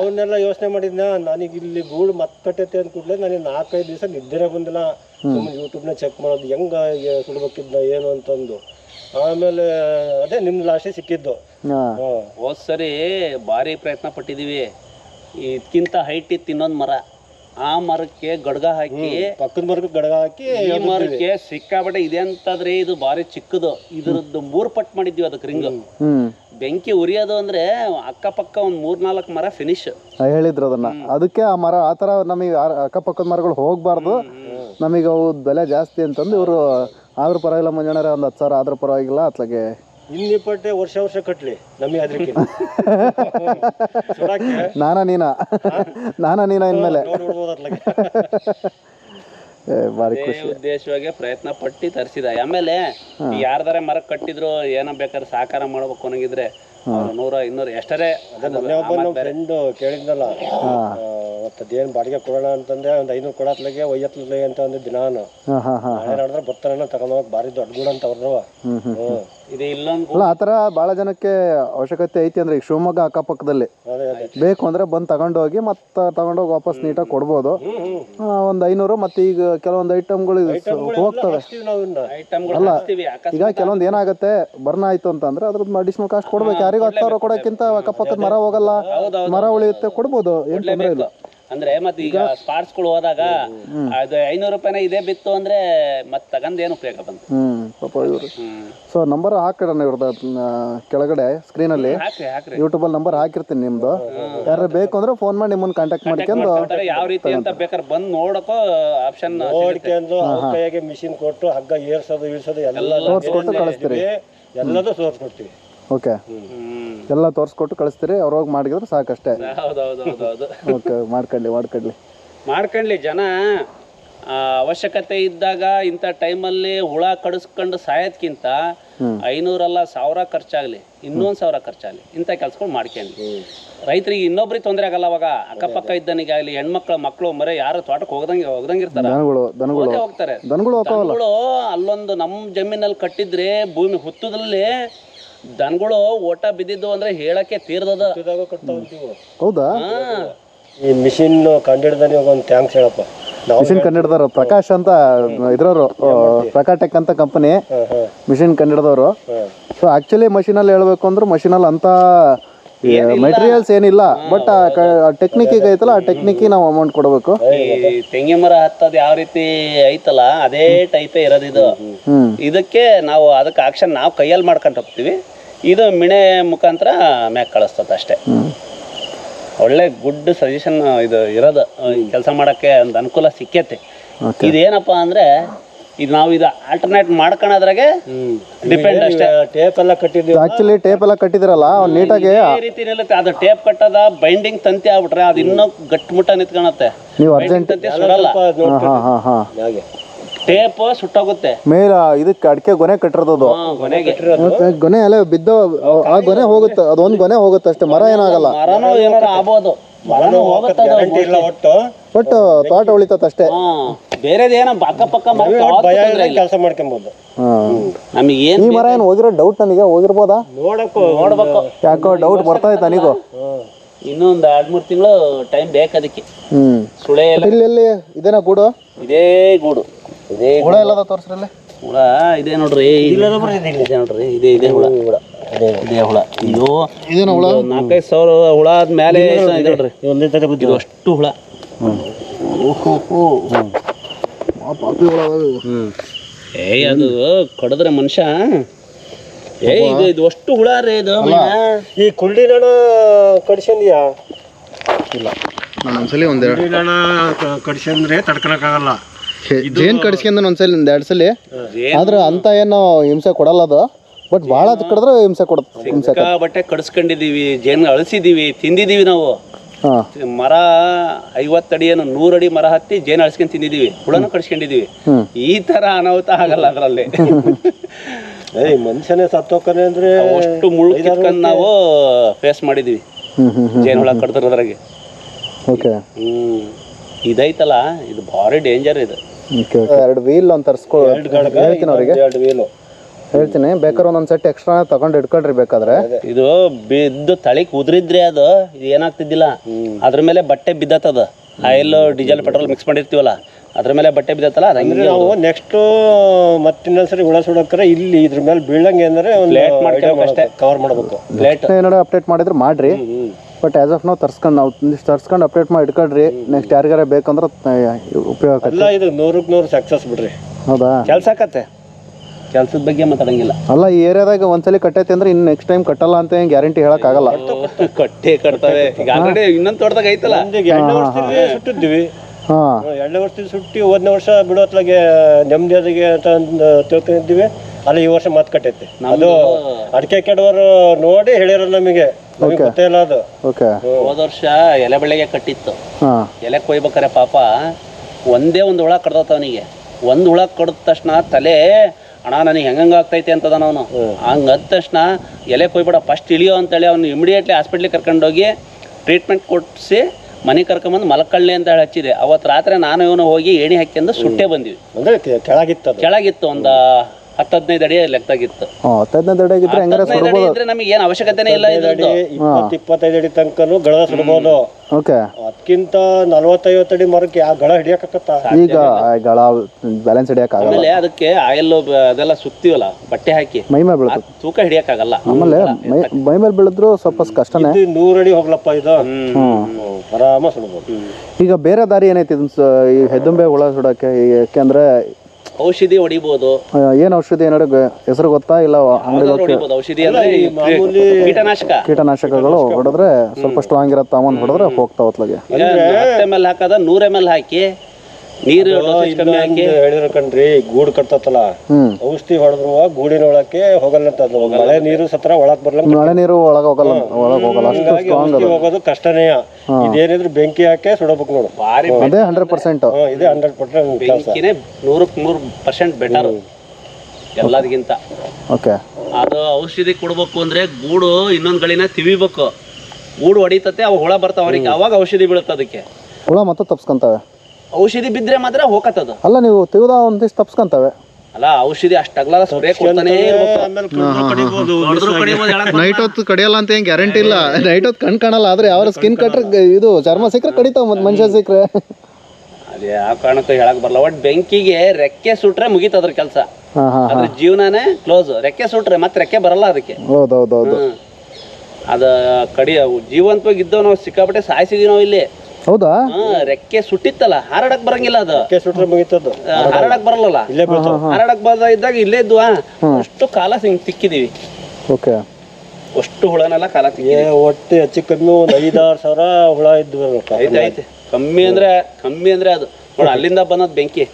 ಅವನ್ನೆಲ್ಲ ಯೋಚನೆ ಮಾಡಿದ್ನ. ನನಗೆ ಇಲ್ಲಿ ಗೂಡು ಮತ್ ಕಟ್ಟೈತೆ ಅಂದ ಕೂಡಲೇ ನನಗೆ ನಾಲ್ಕೈದು ದಿವಸ ನಿದ್ದೆನೇ ಬಂದಿಲ್ಲ. ಸುಮ್ಮನೆ ಯೂಟ್ಯೂಬ್ನ ಚೆಕ್ ಮಾಡೋದು ಹೆಂಗ ಸುಡ್ಬೇಕಿದ್ನ ಏನು ಅಂತಂದು. ಆಮೇಲೆ ಅದೇ ನಿಮ್ ಲಾಸ್ಟೇ ಸಿಕ್ಕಿದ್ದು. ಹೋದ್ ಸರಿ ಭಾರಿ ಪ್ರಯತ್ನ ಪಟ್ಟಿದೀವಿ. ಇದಕ್ಕಿಂತ ಹೈಟ್ ಇತ್ತು ಇನ್ನೊಂದು ಮರ. ಆ ಮರಕ್ಕೆ ಗಡ್ಗ ಹಾಕಿ ಪಕ್ಕದ ಮರಕ್ಕೆ ಗಡ್ಗ ಹಾಕಿ ಈ ಮರಕ್ಕೆ ಸಿಕ್ಕಾಪಟ್ಟೆ ಇದೆ ಅಂತಂದ್ರೆ ಇದು ಬಾರಿ ಚಿಕ್ಕದು. ಇದ್ರದ್ದು ಮೂರ್ ಪಟ್ ಮಾಡಿದ್ವಿ ಅದಕ್ಕೆ ರಿಂಗ್. ಬೆಂಕಿ ಉರಿಯೋದು ಅಂದ್ರೆ ಅಕ್ಕಪಕ್ಕ ಒಂದ್ ಮೂರ್ನಾಲ್ಕು ಮರ ಫಿನಿಶ್ ಹೇಳಿದ್ರು ಅದನ್ನ. ಅದಕ್ಕೆ ಆ ಮರ ಆ ಥರ ನಮಗೆ ಅಕ್ಕಪಕ್ಕದ ಮರಗಳು ಹೋಗ್ಬಾರ್ದು. ನಮಗೆ ಅವು ಬೆಲೆ ಜಾಸ್ತಿ ಅಂತಂದು ಇವರು ಆದ್ರೂ ಪರವಾಗಿಲ್ಲ ಮಂಜಾಣರೆ ಒಂದು ಹತ್ತು ಸಾವಿರ ಆದ್ರೂ ಪರವಾಗಿಲ್ಲ ಅತ್ಲಾಗೆ ಇನ್ನಿಪ್ಪಟ್ಟೆ ವರ್ಷ ವರ್ಷ ಕಟ್ಲಿ ನಮಗೆ ಅದ್ರಕ್ಕೆ ನಾನ ನೀನ? ನೀನಾ ನೀನ ನೀನಾ ಇನ್ಮೇಲೆ? ಭಾರಿ ಖುಷಿ. ಉದ್ದೇಶವಾಗಿ ಪ್ರಯತ್ನ ಪಟ್ಟಿ ತರಿಸಿದ. ಆಮೇಲೆ ಯಾರ್ದಾರೆ ಮರ ಕಟ್ಟಿದ್ರು ಏನೋ ಬೇಕಾದ್ರೆ ಸಾಕಾರ ಮಾಡ್ಬೇಕು ಅನ್ನಂಗಿದ್ರೆ ನೂರ ಇನ್ನೂರು ಎಷ್ಟರೇ ಫ್ರೆಂಡ್ ಕೇಳಿದ್ನಲ್ಲ ಅವತ್ತು ಅದೇನ ಬಾಡಿಗೆ ಕೊಡೋಣ ಅಂತಂದ್ರೆ ಒಂದು ಐನೂರು ಕೊಡತ್ಲಾಗೆ ಒಯ್ಯತ್ಲಾಗೆ ಅಂತ ಒಂದು ನಾನು. ಹಾಂ ಹಾಂ ಹಾಂ ನಾಳೆ ನಡೆದ್ರೆ ಬರ್ತಾರೇನೋ ತಗೊಂಡ್ ಹೋಗಿ ಭಾರಿ ದೊಡ್ಡ ಗೂಡು ಅಂತ ಅವ್ರು ಹ್ಞೂ ಹ್ಞೂ ಹ್ಮ್. ಇದು ಇಲ್ಲೊಂದು ಅಲ್ಲ ಆ ಥರ ಭಾಳ ಜನಕ್ಕೆ ಅವಶ್ಯಕತೆ ಐತಿ ಅಂದ್ರೆ ಈ ಶಿವಮೊಗ್ಗ ಅಕ್ಕಪಕ್ಕದಲ್ಲಿ. ಅದೇ ಅದೇ. ಬೇಕು ಅಂದ್ರೆ ಬಂದು ತಗೊಂಡೋಗಿ ಮತ್ತೆ ತಗೊಂಡೋಗಿ ವಾಪಸ್ ನೀಟಾಗಿ ಕೊಡ್ಬೋದು. ಒಂದ್ ಒಂದು ಐನೂರು ಮತ್ತೆ ಈಗ ಕೆಲವೊಂದು ಐಟಮ್ಗಳು ಹೋಗ್ತವೆ. ಅಲ್ಲ ನಾವು ಇನ್ನ. ಐಟಮ್ಗಳು ಈಗ ಕೆಲವೊಂದು ಏನಾಗುತ್ತೆ ಬರ್ನ ಆಯ್ತು ಅಂತಂದ್ರೆ ಅದ್ರದ್ದು ಅಡಿಷನಲ್ ಕಾಸ್ಟ್ ಕೊಡ್ಬೇಕು. ಯಾರಿಗೂ ಹತ್ತು ಸಾವಿರ ಕೊಡೋಕ್ಕಿಂತ ಅಕ್ಕಪಕ್ಕದ ಮರ ಹೋಗಲ್ಲ ಮರ ಉಳಿಯುತ್ತೆ ಕೊಡ್ಬೋದು ಏನು ತೊಂದರೆ ಇಲ್ಲ. ಅಂದ್ರೆ ಮತ್ತೆ ಈಗ ಸ್ಪಾಟ್ಸ್ಗಳು ಹೋದಾಗ ಅದು ಐನೂರು ರೂಪಾಯಿನ ಇದೇ ಬಿತ್ತು ಅಂದ್ರೆ ಮತ್ತೆ ತಗೊಂಡ್ ಏನು ಉಪಯೋಗ ಬಂತು. ಹ್ಮ್ ಪಾಪ ಇವರು. ಸೊ ನಂಬರ್ ಹಾಕಿಡೋಣ ಇವ್ರದ ಕೆಳಗಡೆ ಸ್ಕ್ರೀನ್ ಅಲ್ಲಿ. ಹಾಕ್ರಿ ಯೂಟ್ಯೂಬಲ್ಲಿ ನಂಬರ್ ಹಾಕಿರ್ತೀನಿ ನಿಮ್ದು. ಯಾರು ಬೇಕು ಅಂದ್ರೆ ಫೋನ್ ಮಾಡಿ ನಿಮ್ಮನ್ನ ಕಾಂಟ್ಯಾಕ್ಟ್ ಮಾಡ್ಕೊಂಡು ಮಾಡ್ತಾರೆ, ಯಾವ ರೀತಿ ಅಂತ ಬೇಕಾದ್ರೆ ಬಂದ್ ನೋಡಕ್ಕೋ ಆಪ್ಷನ್ ನೋಡ್ಕೊಂಡು ಅವ್ರ ಕೈಯಾಗೆ ಮಿಷಿನ್ ಕೊಟ್ಟು ಹಗ್ಗ ಏರ್ಸೋದು ಇಳಿಸೋದು ಎಲ್ಲ ತೋರಿಸ್ಕೊಟ್ಟು ಕಳಿಸ್ತೀರಿ. ಎಲ್ಲದೂ ತೋರಿಸ್ಕೊಡ್ತೀವಿ ಓಕೆ. ಎಲ್ಲ ತೋರಿಸ್ಕೊಟ್ಟು ಕಳಿಸ್ತೀರಿ ಅವ್ರು ಹೋಗಿ ಮಾಡಿದ್ರೆ ಸಾಕಷ್ಟೇ. ಹೌದೌದೌದೌದು. ಓಕೆ ಮಾಡ್ಕೊಳ್ಳಿ ಮಾಡ್ಕೊಳ್ಳಿ ಮಾಡ್ಕೊಂಡ್ಲಿ ಜನ. ಆ, ಅವಶ್ಯಕತೆ ಇದ್ದಾಗ ಇಂಥ ಟೈಮಲ್ಲಿ ಹುಳ ಕಡಿಸ್ಕೊಂಡು ಸಾಯೋದ್ಕಿಂತ ಐನೂರಲ್ಲ ಸಾವಿರ ಖರ್ಚಾಗ್ಲಿ. ಇನ್ನೊಂದು ಸಾವಿರ ಖರ್ಚಾಗ್ಲಿ. ಇಂಥ ಕೆಲ್ಸಗಳು ಮಾಡ್ಕೊಂಡ್ಲಿ ರೈತರಿಗೆ ಇನ್ನೊಬ್ರಿಗೆ ತೊಂದರೆ ಆಗಲ್ಲ ಅವಾಗ. ಅಕ್ಕಪಕ್ಕ ಇದ್ದನಿಗಾಗ್ಲಿ ಹೆಣ್ಮಕ್ಳು ಮಕ್ಕಳು ಮರೆ ಯಾರು ತೋಟಕ್ಕೆ ಹೋಗದಂಗೆ ಹೋಗದಂಗಿರ್ತಾರ. ದನಗಳು ದನಗಳು. ಹೋಗೇ ಹೋಗ್ತಾರೆ. ದನಗಳು ದನಗಳು ಅಲ್ಲೊಂದು ನಮ್ಮ ಜಮೀನಲ್ಲಿ ಕಟ್ಟಿದ್ರೆ ಭೂಮಿ ಹುತ್ತದಲ್ಲಿ ದನಗಳು ಓಟ ಬಿದ್ದಿದ್ದು ಅಂದ್ರೆ ಹೇಳಕ್ಕೆ ತೀರ್ದದ. ಹೌದಾ? ಈ ಮಿಷಿನ್ ಕಂಡಿಡ್ದಾನೆ ಒಂದು ಥ್ಯಾಂಕ್ಸ್ ಹೇಳಪ್ಪ. ಮಿಷಿನ್ ಕಂಡಿಡ್ದವ್ರು ಪ್ರಕಾಶ್ ಅಂತ ಇದ್ರವರು ಪ್ರಕಾಟೆಕ್ ಅಂತ ಕಂಪನಿ. ಮಿಷಿನ್ ಕಂಡಿಡ್ದವರು. ಸೊ ಆ್ಯಕ್ಚುಲಿ ಮಷೀನಲ್ಲಿ ಹೇಳ್ಬೇಕು ಅಂದ್ರೆ ಮಷೀನಲ್ಲಿ ಅಂತ ಮೆಟೀರಿಯಲ್ಸ್ ಏನಿಲ್ಲ. ಬಟ್ ಆ ಟೆಕ್ನಿಕ್ಕಿಗೆ ಐತಲ್ಲ ಆ ಟೆಕ್ನಿಕ್ ನಾವು ಅಮೌಂಟ್ ಕೊಡಬೇಕು. ಈ ತೆಂಗಿನ ಮರ ಹತ್ತದ್ ಯಾವ ರೀತಿ ಐತಲ್ಲ ಅದೇ ಟೈಪೇ ಇರೋದು ಇದು. ಇದಕ್ಕೆ ನಾವು ಅದಕ್ಕೆ ಆಕ್ಷನ್ ನಾವು ಕೈಯಲ್ಲಿ ಮಾಡ್ಕೊಂಡು ಹೋಗ್ತೀವಿ. ಇದು ಮಿಣೆ ಮುಖಾಂತರ ಮ್ಯಾಕ್ ಕಳಿಸ್ತದ ಅಷ್ಟೇ. ಒಳ್ಳೆ ಗುಡ್ ಸಜೆಷನ್ ಇದು ಇರೋದು. ಕೆಲಸ ಮಾಡೋಕ್ಕೆ ಒಂದು ಅನುಕೂಲ ಸಿಕ್ಕೈತೆ. ಇದೇನಪ್ಪ ಅಂದ್ರೆ ಇದು ನಾವು ಇದು ಆಲ್ಟರ್ನೇಟ್ ಮಾಡ್ಕೊಳೋದ್ರಾಗೆ ಡಿಪೆಂಡ್ ಅಷ್ಟೇ. ಟೇಪ್ ಎಲ್ಲ ಕಟ್ಟಿದ್ವಿ ಆ್ಯಕ್ಚುಲಿ ಟೇಪ್ ಎಲ್ಲ ಕಟ್ಟಿದಿರಲ್ಲ ನೀಟಾಗಿ ಈ ರೀತಿ ನಿಲ್ಲುತ್ತೆ ಅದು ಟೇಪ್ ಕಟ್ಟದ ಬೈಂಡಿಂಗ್ ತಂತಿ ಆಗ್ಬಿಟ್ರೆ ಅದು ಇನ್ನೂ ಗಟ್ಟಿಮುಟ್ಟ ನಿಂತ್ಕೊಳತ್ತೆ ನೀವು ಅರ್ಜೆಂಟ್ ತಂತಿ ಸುಡಲ್ಲ. ಹಾಂ ಹಾಂ ಟೇಪ್ ಸುಟ್ಟೋಗುತ್ತೆ. ಮೇಲ ಇದಕ್ಕೆ ಅಡಿಕೆ ಗೊನೆ ಕಟ್ಟಿರೋದು. ಗೊನೆ ಎಲ್ಲ ಬಿದ್ದ ಆ ಗೊನೆ ಹೋಗುತ್ತೆ. ಅದೊಂದು ಗೊನೆ ಹೋಗುತ್ತೆ ಅಷ್ಟೇ. ಮರ ಏನಾಗಲ್ಲ. ಮರನೂ ಏನಾರ ಆಗ್ಬೋದು. ಹೋಗುತ್ತೆ ಗ್ಯಾರಂಟಿ ಇಲ್ಲ ಒಟ್ಟು. ಬಟ್ ತೋಟ ಉಳಿತತ್ ಅಷ್ಟೇ. ಹಾ ಬೇರೆದು ಏನೋ ಅಕ್ಕಪಕ್ಕ ಮರ ಭಯ ಇಲ್ಲ. ಕೆಲಸ ಮಾಡ್ಕೊಬೋದು. ಹಾಂ. ನಮಗೆ ಏನ್ ಈ ಮರ ಏನು ಹೋಗಿರೋ ಡೌಟ್ ನನಗೆ? ಹೋಗಿರ್ಬೋದಾ? ನೋಡಕ್ಕೂ ನೋಡ್ಬೇಕು. ಯಾಕೋ ಡೌಟ್ ಬರ್ತಾ ಇತ್ತು ನನಗೂ. ಇನ್ನೊಂದು ಎರಡ್ ಮೂರು ತಿಂಗಳು ಟೈಮ್ ಬೇಕದಕ್ಕೆ ಹ್ಞೂ ಸುಳೆ ಎಲ್ಲ. ಇಲ್ಲಿ ಎಲ್ಲಿ ಇದೇನಾ ಗೂಡು? ಇದೇ ಗೂಡು. ಇದೇ ಹುಳ ಎಲ್ಲದ ತೋರಿಸ್ರಲ್ಲಿ ಹುಳ ಇದೆ ನೋಡ್ರಿ. ಇದೆ ನೋಡ್ರಿ ಇದೆ ಇದೆ ಹುಳ. ಇದೆ ಹುಳ. ಇದು ಇದೇನ ಹುಳ? ನಾಲ್ಕೈದು ಸಾವಿರ ಹುಳ ಆದ್ಮೇಲೆ ಇದೆ ನೋಡ್ರಿ. ಒಂದೇ ತರ ಬುದ್ಧಿ ಇದು ಅಷ್ಟು ಹುಳ. ಓಹೋ ಪಾಪಿ ಹುಳ ಹ್ಞೂ ಏಯ್ ಅದು ಕಡಿದ್ರೆ ಮನುಷ್ಯ. ಏ ಇದು ಇದು ಅಷ್ಟು ಹುಳ ರೀ ಇದು. ಈ ಕುಳ್ಳಿ ನಣ ಕಡ್ಸಂದಿಯಾ ಇಲ್ಲ. ನಾನು ಒಂದ್ಸಲಿ ಒಂದೆರಡು. ಕಡಿಸಂದ್ರೆ ತಡ್ಕೊಳಕ್ ಆಗಲ್ಲ ತಡ್ಕೊಳಕ್ಕಾಗಲ್ಲ ಜೇನ್ ಕಡಿಸ್ಕೊಂಡ್ ಒಂದ್ಸಲಿ ಒಂದ್ ಎರಡು ಸಲ. ಆದ್ರೆ ಅಂತ ಏನು ಹಿಂಸೆ ಕೊಡಲ್ಲ ಅದು. ಬಟ್ ಬಹಳ ಕಡಿದ್ರೆ ಹಿಂಸೆ ಕೊಡುತ್ತೆ ಹಿಂಸೆ ಬಟ್ಟೆ ಕಡಿಸ್ಕೊಂಡಿದೀವಿ ಜೇನ್ ಅಳಿಸಿದೀವಿ ತಿಂದಿದೀವಿ ನಾವು. ಮರ ಐವತ್ತು ಅಡಿ ಏನು ನೂರಡಿ ಅಡಿ ಮರ ಹತ್ತಿ ಜೇನು ಅಳಿಸ್ಕೊಂಡು ತಿಂದಿದೀವಿ ಹುಳನೂ ಕಡಿಸ್ಕೊಂಡಿದೀವಿ ಈ ತರ ಅನಾಹುತ ಆಗಲ್ಲ ಅದರಲ್ಲಿ. ಮನುಷ್ಯನೇ ಸತ್ತೋಕನೆ ಅಂದ್ರೆ ಅಷ್ಟು ಮುಳ್ಳು ಕಿತ್ಕೊಂಡು ನಾವು ಫೇಸ್ ಮಾಡಿದೀವಿ. ಜೇನು ಹುಳ ಕಡ್ದಿರೋದ್ರಾಗೆ. ಓಕೆ ಹ್ಮ್. ಇದೈತಲ್ಲ ಇದು ಭಾರಿ ಡೇಂಜರ್ ಇದು. ಎರಡು ವೀಲ್ ಒಂದು ತರಿಸ್ಕೊ ಹೇಳ್ತೀನಿ ಅವರಿಗೆ. ಎರಡು ವೀಲು ಹೇಳ್ತೀನಿ ಬೇಕಾದ್ರೆ ಒಂದೊಂದು ಸೆಟ್ ಎಕ್ಸ್ಟ್ರಾ ತಗೊಂಡು ಇಟ್ಕೊಳ್ರಿ ಬೇಕಾದ್ರೆ. ಇದು ಬಿದ್ದು ತಳಿಕ್ ಉದ್ರಿದ್ರೆ ಅದು ಇದು ಏನಾಗ್ತಿದ್ದಿಲ್ಲ. ಅದ್ರ ಮೇಲೆ ಬಟ್ಟೆ ಬಿದ್ದತ್ತದ. ಆಯಿಲ್ ಡೀಸೆಲ್ ಪೆಟ್ರೋಲ್ ಮಿಕ್ಸ್ ಮಾಡಿರ್ತೀವಲ್ಲ. ಅದ್ರ ಮೇಲೆ ಬಟ್ಟೆ ಬಿದ್ದತ್ತಲ್ಲ ಅದು ಹಂಗೆ ನಾವು ನೆಕ್ಸ್ಟ್ ಮತ್ತಿನ್ನೊಂದ್ಸರಿ ಹುಳ ಸುಡಕ್ರೆ ಇಲ್ಲಿ ಇದ್ರ ಮೇಲೆ ಬೀಳಂಗೆ ಅಂದ್ರೆ ಒಂದು Plate ಮಾಡ್ಕೊಬೇಕು ಅಷ್ಟೇ. ಕವರ್ ಮಾಡ್ಬೇಕು. ಪ್ಲೇಟ್ ಏನಾದ್ರು ಅಪ್ಡೇಟ್ ಮಾಡಿದ್ರೆ ಮಾಡ್ರಿ. ಬಟ್ ಆಸ್ ಆಫ್ ನಾವು ತರ್ಸ್ಕೊಂಡು ನಾವು ಒಂದಿಷ್ಟು ತರ್ಸ್ಕೊಂಡು ಅಪ್ಡೇಟ್ ಮಾಡಿ ಇಟ್ಕೊಳ್ರಿ. ನೆಕ್ಸ್ಟ್ ಯಾರಿಗಾರ ಬೇಕಂದ್ರೆ ಅಂದ್ರೆ ಉಪಯೋಗ ಇಲ್ಲ ಎಲ್ಲ ಇದು ನೂರಕ್ಕೆ ನೂರು ಸಕ್ಸಸ್ ಬಿಡ್ರಿ. ಹೌದಾ? ಕೆಲ್ಸ ಆಕತ್ತೆ. ಕೆಲ್ಸದ ಬಗ್ಗೆ ಮಾತಾಡಂಗಿಲ್ಲ. ಅಲ್ಲ ಈ ಏರಿಯಾದಾಗ ಒಂದ್ಸಲಿ ಕಟ್ಟೈತೆ ಅಂದ್ರೆ ಇನ್ನು ನೆಕ್ಸ್ಟ್ ಟೈಮ್ ಕಟ್ಟಲ್ಲ ಅಂತ ಏನು ಗ್ಯಾರಂಟಿ ಹೇಳಕ್ಕಾಗಲ್ಲ. ಕಟ್ಟೆ ಕಟ್ತವೆ. ಈಗ ಆಲ್ರೆಡಿ ಇನ್ನೊಂದು ತೋಟದಾಗ ಐತಲ್ಲ. ಸುಟ್ಟಿದ್ವಿ ಹಾಂ. ಎರಡನೇ ವರ್ಷದ ಸುಟ್ಟಿ ಒಂದನೇ ವರ್ಷ ಬಿಡೋತ್ಲಾಗೆ ಅದಕ್ಕೆ ಅಂತ ತಿಳ್ಕೊಂಡಿದ್ವಿ ಅಲ್ಲಿ ಈ ವರ್ಷ ಮತ್ ಕಟ್ಟೈತಿ. ಅದು ಅಡಿಕೆ ಕೆಡವರು ನೋಡಿ ಹೇಳಿರೋ ನಮಗೆ. ನಮಗೆ ಗೊತ್ತೇ ಇಲ್ಲ ಅದು. ಓಕೆ. ಹೋದ ವರ್ಷ ಎಲೆ ಬೆಳೆಗೆ ಕಟ್ಟಿತ್ತು. ಹಾಂ. ಎಲೆ ಕೊಯ್ಬೇಕಾರೆ ಪಾಪ. ಒಂದೇ ಒಂದು ಹುಳ ಕಡ್ದತ್ತ ಅವನಿಗೆ. ಒಂದು ಹುಳ ಕಡ್ದ ತಕ್ಷಣ ತಲೆ ಅಣ್ಣ ನನಗೆ ಹೆಂಗಂಗ ಆಗ್ತೈತಿ ಅಂತದ ಅವನು. ಹಂಗ ಅದ ತಕ್ಷಣ ಎಲೆ ಕೊಯ್ಬೇಡ ಫಸ್ಟ್ ಇಳಿಯೋ ಅಂತೇಳಿ ಅವ್ನು ಇಮಿಡಿಯೇಟ್ಲಿ ಹಾಸ್ಪಿಟ್ಲಿಗೆ ಕರ್ಕೊಂಡೋಗಿ ಟ್ರೀಟ್ಮೆಂಟ್ ಕೊಡಿಸಿ ಮನೆಗೆ ಕರ್ಕೊಂಬಂದು ಮಲಕಳ್ಳಿ ಅಂತ ಹೇಳಿ ಹಚ್ಚಿದೆ. ಅವತ್ತು ರಾತ್ರಿ ನಾನು ಇವನು ಹೋಗಿ ಏಣಿ ಹಾಕ್ಯಂದು ಸುಟ್ಟೆ ಬಂದ್ವಿ. ಅಂದ್ರೆ ಕೆಳಗಿತ್ತು ಕೆಳಗಿತ್ತು ಒಂದು ಹತ್ತು ಹದಿನೈದು ಅಡಿ ಲೆಕ್ಕದಾಗಿತ್ತು ಹತ್ತೈದನೇ ದಡೆಗಿದ್ರೆ ಹೆಂಗಾರ ಅಡಿ ಇದ್ರೆ ನಮಗೆ ಏನು ಅವಶ್ಯಕತೆನೇ ಇಲ್ಲ ಇದ್ರದ್ದು. ಇಪ್ಪತ್ತು ಇಪ್ಪತ್ತೈದು ಅಡಿ ತನಕನು ಗಳ ಸುಡಬಹುದು ಓಕೆ. ಅದಕ್ಕಿಂತ ನಲವತ್ತೈವತ್ತು ಅಡಿ ಮರಕ್ಕೆ ಆ ಗಳ ಹಿಡಿಯಕತ್ತ ಈಗ ಆ ಗಳ ಬ್ಯಾಲೆನ್ಸ್ ಹಿಡಿಯೋಕ್ಕಾಗಲ್ಲ ಆಮೇಲೆ ಅದಕ್ಕೆ ಆಯಿಲ್ ಅದೆಲ್ಲ ಸುತ್ತೀವಲ್ಲ ಬಟ್ಟೆ ಹಾಕಿ. ಮೈ ಮೇಲೆ ಬೀಳುತ್ತೆ. ಆ ತೂಕ ಹಿಡಿಯಕ್ಕಾಗಲ್ಲ ಆಮೇಲೆ ಮೈ ಮೈ ಮೇಲೆ ಬೀಳಿದ್ರು ಸ್ವಲ್ಪ ಕಷ್ಟನೇ. ಇದು ನೂರು ಅಡಿ ಹೋಗ್ಲಪ್ಪ ಇದು. ಹ್ಮ್. ಆರಾಮ ಸುಡ್ಬೋದು ಈಗ ಬೇರೆ ದಾರಿ ಏನೈತಿ ಇದನ್ನ ಸ- ಈ ಹೆದ್ದುಂಬೆ ಹುಳ ಸುಡಕ್ಕೆ? ಯಾಕೆಂದ್ರೆ ಔಷಧಿ ಹೊಡಿಬಹುದು ಏನು ಔಷಧಿ ಏನಾದ್ರು ಗ- ಹೆಸರು ಗೊತ್ತಾ ಇಲ್ಲ ಅಂಗಡಿ ಔಷಧಿ ಅಂದ್ರೆ ಈ ಮಾಮೂಲಿ ಕೀಟನಾಶಕ. ಕೀಟನಾಶಕಗಳು ಹೊಡೆದ್ರೆ ಸ್ವಲ್ಪ ಸ್ಟ್ರಾಂಗ್ ಇರತ್ತೆ ಹೊಡೆದ್ರೆ ಹೋಗ್ತಾವ ಹೊತ್ಲಾಗೆ ಈಗ ಹತ್ತು ಎಂ ಎಲ್ ಹಾಕದ ನೂರ್ ಎಂ ಎಲ್ ಹಾಕಿ ನೀರು ಕಮ್ಮಿ ಹಾಕಿ. ಹೇಳಿದ್ರು ಕಣ್ರಿ ಗೂಡು ಕಟ್ತತ್ತಲ್ಲ ಔಷಧಿ ಹೊಡೆದ್ರು ಗೂಡಿನ ಒಳಕ್ಕೆ ಹೋಗಲ್ಲ ಅಂತ ಅದು. ಮಳೆ ನೀರು ಸತ್ರ ಒಳಕ್ ಬರ್ಲಂಗ ಮಳೆ ನೀರು ಒಳಗೆ ಹೋಗಲ್ಲ ಒಳಗೆ ಹೋಗಲ್ಲ ಅಷ್ಟು ಸ್ಟ್ರಾಂಗ್ ಔಷಧಿ ಹೋಗೋದು ಕಷ್ಟನೇ. ಇದೇನಿದ್ರು ಬೆಂಕಿ ಹಾಕಿ ಸುಡಬೇಕು ನೋಡು. ಭಾರಿ ಅದೇ ಹಂಡ್ರೆಡ್ ಪರ್ಸೆಂಟ್ ಇದೇ ಹಂಡ್ರೆಡ್ ಪರ್ಸೆಂಟ್ ಬೆಂಕಿನೇ ನೂರಕ್ಕೆ ನೂರು ಪರ್ಸೆಂಟ್ ಬೆಟರ್ ಎಲ್ಲದಕ್ಕಿಂತ ಓಕೆ. ಅದು ಔಷಧಿ ಕೊಡ್ಬೇಕು ಅಂದ್ರೆ ಗೂಡು ಇನ್ನೊಂದ್ ಗಳಿನ ತಿವಿಬೇಕು. ಗೂಡು ಹೊಡಿತತೆ ಅವು ಹುಳ ಬರ್ತಾವ ಅವ್ರಿಗೆ. ಅವಾಗ ಔಷಧಿ ಬೀಳುತ್ತೆ ಅದಕ್ಕೆ. ಹುಳ ಮತ್ತೆ ತಪ್ಸ್ಕೊಂತವೆ. ಔಷಧಿ ಬಿದ್ರೆ ಮಾತ್ರ ಹೋಗತ್ತದ. ಅಲ್ಲ ನೀವು ತೆಗೆದ ಒಂದಿಷ್ಟು ತಪ್ಸ್ಕೊಂತವೆ. ಅಲ್ಲ ಔಷಧಿ ಅಷ್ಟಾಗ್ಲಾರ ಸ್ಪ್ರೇ ಕೊಡ್ತಾನೆ ನೈಟ್ ಹೊತ್ತು ಕಡಿಯಲ್ಲ ಅಂತ ಏನ್ ಗ್ಯಾರಂಟಿ ಇಲ್ಲ. ನೈಟ್ ಹೊತ್ತು ಕಣ್ ಕಾಣಲ್ಲ ಆದ್ರೆ ಯಾವ ಸ್ಕಿನ್ ಕಟ್ರೆ ಇದು ಚರ್ಮ ಸಿಕ್ರೆ ಕಡಿತಾವ ಮತ್ತೆ ಮನುಷ್ಯ ಸಿಕ್ರೆ ಅದೇ ಆ ಕಾರಣಕ್ಕೆ ಹೇಳಕ್ ಬರಲ್ಲ ಒಟ್ ಬೆಂಕಿಗೆ ರೆಕ್ಕೆ ಸುಟ್ರೆ ಮುಗೀತದ್ರ ಕೆಲಸ. ಅದ್ರ ಜೀವನನೇ ಕ್ಲೋಸ್ ರೆಕ್ಕೆ ಸುಟ್ರೆ ಮತ್ತೆ ರೆಕ್ಕೆ ಬರಲ್ಲ ಅದಕ್ಕೆ ಹೌದು ಹೌದು ಹೌದು ಹ್ಮ್. ಅದ ಕಡಿ ಜೀವಂತವಾಗಿ ಇದ್ದವ್ ನಾವು ಸಿಕ್ಕಾಪಟ್ಟೆ ಸಾಯಿಸಿದೀವಿ ನಾವು ಇಲ್ಲಿ. ಹೌದಾ? ಹಾ ರೆಕ್ಕೆ ಸುಟ್ಟಿತ್ತಲ್ಲ ಹಾರಾಡಕ್ ಬರಂಗಿಲ್ಲ ಅದು. ರೆಕ್ಕೆ ಸುಟ್ರೆ ಮುಗಿತದ್ದು. ಹಾರಾಡಕ್ ಬರಲ್ಲ ಇಲ್ಲೇ ಹಾರಾಡಕ್ ಬರದ ಇದ್ದಾಗ ಇಲ್ಲೇ ಇದ್ವಾ? ಅಷ್ಟು ಕಾಲ ಸಿಂಗ್ ತಿಕ್ಕಿದೀವಿ. ಓಕೆ. ಅಷ್ಟು ಹುಳನೆಲ್ಲ ಕಾಲ ತಿಕ್ಕಿದೆ ತಿಕ್ಕಿದೀವಿ ಒಟ್ಟು ಹೆಚ್ಚು ಕಮ್ಮಿ ಒಂದು ಐದಾರು ಸಾವಿರ ಹುಳ ಇದ್ದು ಐತೆ. ಕಮ್ಮಿ ಅಂದ್ರೆ ಕಮ್ಮಿ ಅಂದ್ರೆ ಅದು. ನೋಡ ಅಲ್ಲಿಂದ ಬಂದದ್ ಬೆಂಕಿ.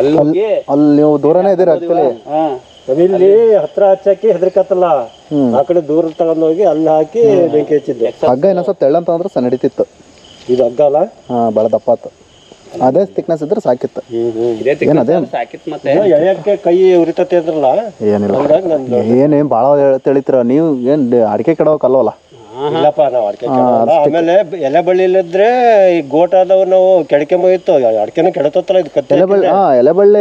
ಅಲ್ಲಿ ಅಲ್ಲಿ ನೀವು ದೂರನೇ ಇದ್ದೀರಾ ಇಲ್ಲಿ ಹತ್ರ ಹಚ್ಚಾಕಿ ಹೆದರ್ಕತ್ತಲ್ಲ. ಆ ಕಡೆ ದೂರ ತಗೊಂಡೋಗಿ ಅಲ್ಲಿ ಹಾಕಿ ಬೆಂಕಿ ಹಚ್ಚಿದ್ದೆ. ಹಗ್ಗ ಏನೋ ತೆಳ್ಳ ಅಂತ ಅಂದ್ರೆ ಸಹ ನಡೀತಿತ್ತು. ಇದು ಹಗ್ಗ ಅಲ್ಲ? ಹಾಂ ಭಾಳ ದಪ್ಪ ಆತು. ಅದೇ ತಿಕ್ನೆಸ್ ಇದ್ರೆ ಸಾಕಿತ್ತು. ಇದೇ ತಿಕ್ಕ ಸಾಕಿತ್ ಮತ್ತೆ. ಎಳೆಯಕ್ಕೆ ಕೈ ಉರಿತತೆ ಅಂದ್ರಲ್ಲ? ಏನಿಲ್ಲ. ಹಂಗಾಗಿ ನಂದು ಏನೇನು ಭಾಳ ತಿಳಿತೀರ? ನೀವು ಏನು ಅಡಿಕೆ ಕೆಡೋಕಲ್ವಲ್ಲ ಇಲ್ಲಪ್ಪ ನಾವು ಅಡಿಕೆ ಕೆಡವಲ್ಲ. ಆಮೇಲೆ ಬ- ಎಲೆ ಬಳ್ಳಿಲಿದ್ರೆ ಈ ಗೋಟ್ ಆದವು ನಾವು ಕೆಡಕೆ ಹೋಯ್ತು ಅಡಿಕೆನೂ ಕೆಡತತ್ತಲ್ಲ ಇದು ಕತ್ತೆ ಎಲೆ ಬಳ್ಳಿ ಹಾಂ ಎಲೆ ಬಳ್ಳಿ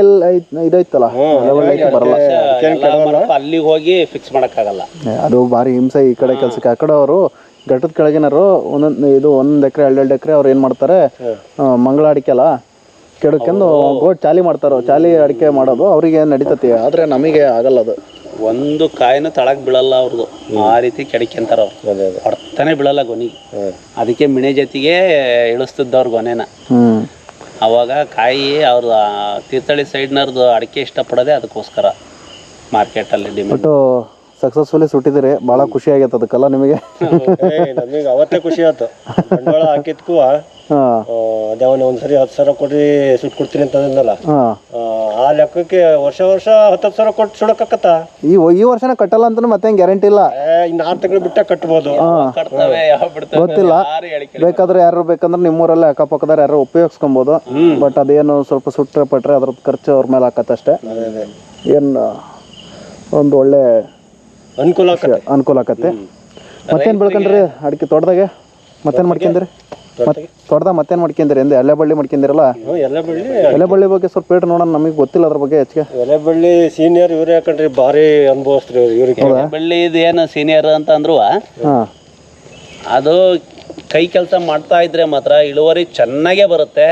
ಇದೈತಲ್ಲ. ಎಲೆಬಳ್ಳಿ ಐತೆ ಬರಲ್ಲ. ಎಲ್ಲ ಮರಕ್ಕೂ ಅಲ್ಲಿಗೆ ಹೋಗಿ ಫಿಕ್ಸ್ ಮಾಡಕ್ಕಾಗಲ್ಲ. ಅದು ಭಾರಿ ಹಿಂಸೆ ಈ ಕಡೆ ಕೆಲ್ಸಕ್ಕೆ. ಆ ಕಡೆ ಅವರು ಘಟ್ಟದ ಕೆಳಗಿನರು ಒಂದೊಂದು ಇದು ಒಂದು ಎಕರೆ ಎರಡೆರಡು ಎಕರೆ ಅವ್ರು ಏನು ಮಾಡ್ತಾರೆ ಮಂಗಳ ಅಡಿಕೆ ಅಲ್ಲ ಕೆಡಕ್ಕೆಂದು ಗೋಟ್ ಚಾಲಿ ಮಾಡ್ತಾರೋ ಚಾಲಿ ಅಡಿಕೆ ಮಾಡೋದು ಅವರಿಗೆ ನಡೀತತಿ? ಆದ್ರೆ ನಮಗೆ ಆಗಲ್ಲ ಅದು. ಒಂದು ಕಾಯಿನೂ ತಳಕ್ ಬೀಳಲ್ಲ ಅವ್ರದ್ದು ಆ ರೀತಿ ಕೆಡಕ್ಯಂತಾರ ಅವ್ರು. ಹೊಡ್ತಾನೆ ಬೀಳಲ್ಲ ಗೊನಿಗೆ ಅದಕ್ಕೆ ಮಿಣೆ ಜೊತೆಗೆ ಇಳಿಸ್ತಿದ್ದವ್ರ ಗೊನೆನ. ಅವಾಗ ಕಾಯಿ ಅವ್ರ ತೀರ್ಥಹಳ್ಳಿ ಸೈಡ್ನವ್ರದ್ದು ಅಡಿಕೆ ಇಷ್ಟಪಡೋದೇ ಅದಕ್ಕೋಸ್ಕರ. ಮಾರ್ಕೆಟಲ್ಲಿ ಡಿಮ್ಯಾಂಡ್ ಸಕ್ಸಸ್ಫುಲಿ ಸುಟ್ಟಿದ್ದೀರಿ ಭಾಳ ಖುಷಿ ಆಗೈತೆ ಅದಕ್ಕೆಲ್ಲ ನಿಮಗೆ. ನಮಗೆ ಅವತ್ತೇ ಖುಷಿ ಆಯ್ತು. ಬಂಡವಾಳ ಹಾಕಿದ್ಕು ಹಾಂ. ಅದೇ ಅವನು ಒಂದ್ಸರಿ ಹತ್ತು ಸಾವಿರ ಕೊಡಿ ಸುಟ್ಟು ಕೊಡ್ತೀನಿ ಅಂತ ಅಂದಲ್ಲ ಹಾಂ. ಆ, ಲೆಕ್ಕಕ್ಕೆ ವರ್ಷ ವರ್ಷ ಹತ್ತತ್ತು ಸಾವಿರ ಕೊಟ್ಟು ಸುಡಕತ್ತ ಈ ಈ ವರ್ಷನೇ ಕಟ್ಟಲ್ಲ ಅಂತ ಮತ್ತೆ ಗ್ಯಾರಂಟಿ ಇಲ್ಲ. ಇನ್ನು ಆರು ತಿಂಗಳು ಬಿಟ್ಟ ಕಟ್ಬೋದು. ಗೊತ್ತಿಲ್ಲ. ಬೇಕಾದ್ರೆ ಯಾರು ಬೇಕಂದ್ರೆ ನಿಮ್ಮೂರಲ್ಲೇ ಅಕ್ಕಪಕ್ಕದಾರ ಯಾರು ಉಪಯೋಗಿಸ್ಕೊಬೋದು. ಬಟ್ ಅದೇನು ಸ್ವಲ್ಪ ಸುಟ್ಟರೆ ಪಟ್ರೆ ಅದ್ರದ್ದು ಖರ್ಚು ಅವ್ರ ಮೇಲೆ ಹಾಕತ್ತಷ್ಟೇ ಏನು ಒಂದು ಒಳ್ಳೆ ಅನುಕೂಲ ಆಕತ್ತೆ. ಅನುಕೂಲ ಆಕತ್ತೆ. ಮತ್ತೇನು ಬೆಳ್ಕೊಂಡ್ರಿ? ಅಡಿಕೆ ತೋಟದಾಗೆ? ಮತ್ತೇನು ಮಾಡ್ಕೊಂಡ್ರಿ? ತೋಟದಾಗ? ಮತ್ತೇನು ಮಾಡ್ಕೊಂಡ್ರಿ? ಎಂದೆ ಎಲೆ ಬಳ್ಳಿ ಮಾಡ್ಕೊಂಡಿರಲ್ಲ ಹ್ಞೂ ಎಲ್ಲ ಬಳ್ಳಿ ಎಲೆ ಬಳ್ಳಿ ಬಗ್ಗೆ ಸ್ವಲ್ಪ ಹೇಳ್ರಿ ನೋಡೋಣ ನಮಗೆ ಗೊತ್ತಿಲ್ಲ ಅದ್ರ ಬಗ್ಗೆ ಹೆಚ್ಚಿಗೆ. ಎಲೆ ಬಳ್ಳಿ ಸೀನಿಯರ್ ಇವ್ರೇ ಯಾಕಂದ್ರೆ ಭಾರಿ ಅನುಭವಿಸ್ತ್ರಿ ಇವ್ರಿಗೆ. ಬಳ್ಳಿ ಏನು ಸೀನಿಯರ್ ಅಂತ ಅಂದ್ರು ಅದು ಕೈ ಕೆಲಸ ಮಾಡ್ತಾ ಇದ್ರೆ ಮಾತ್ರ ಇಳುವರಿ ಚೆನ್ನಾಗೇ ಬರುತ್ತೆ.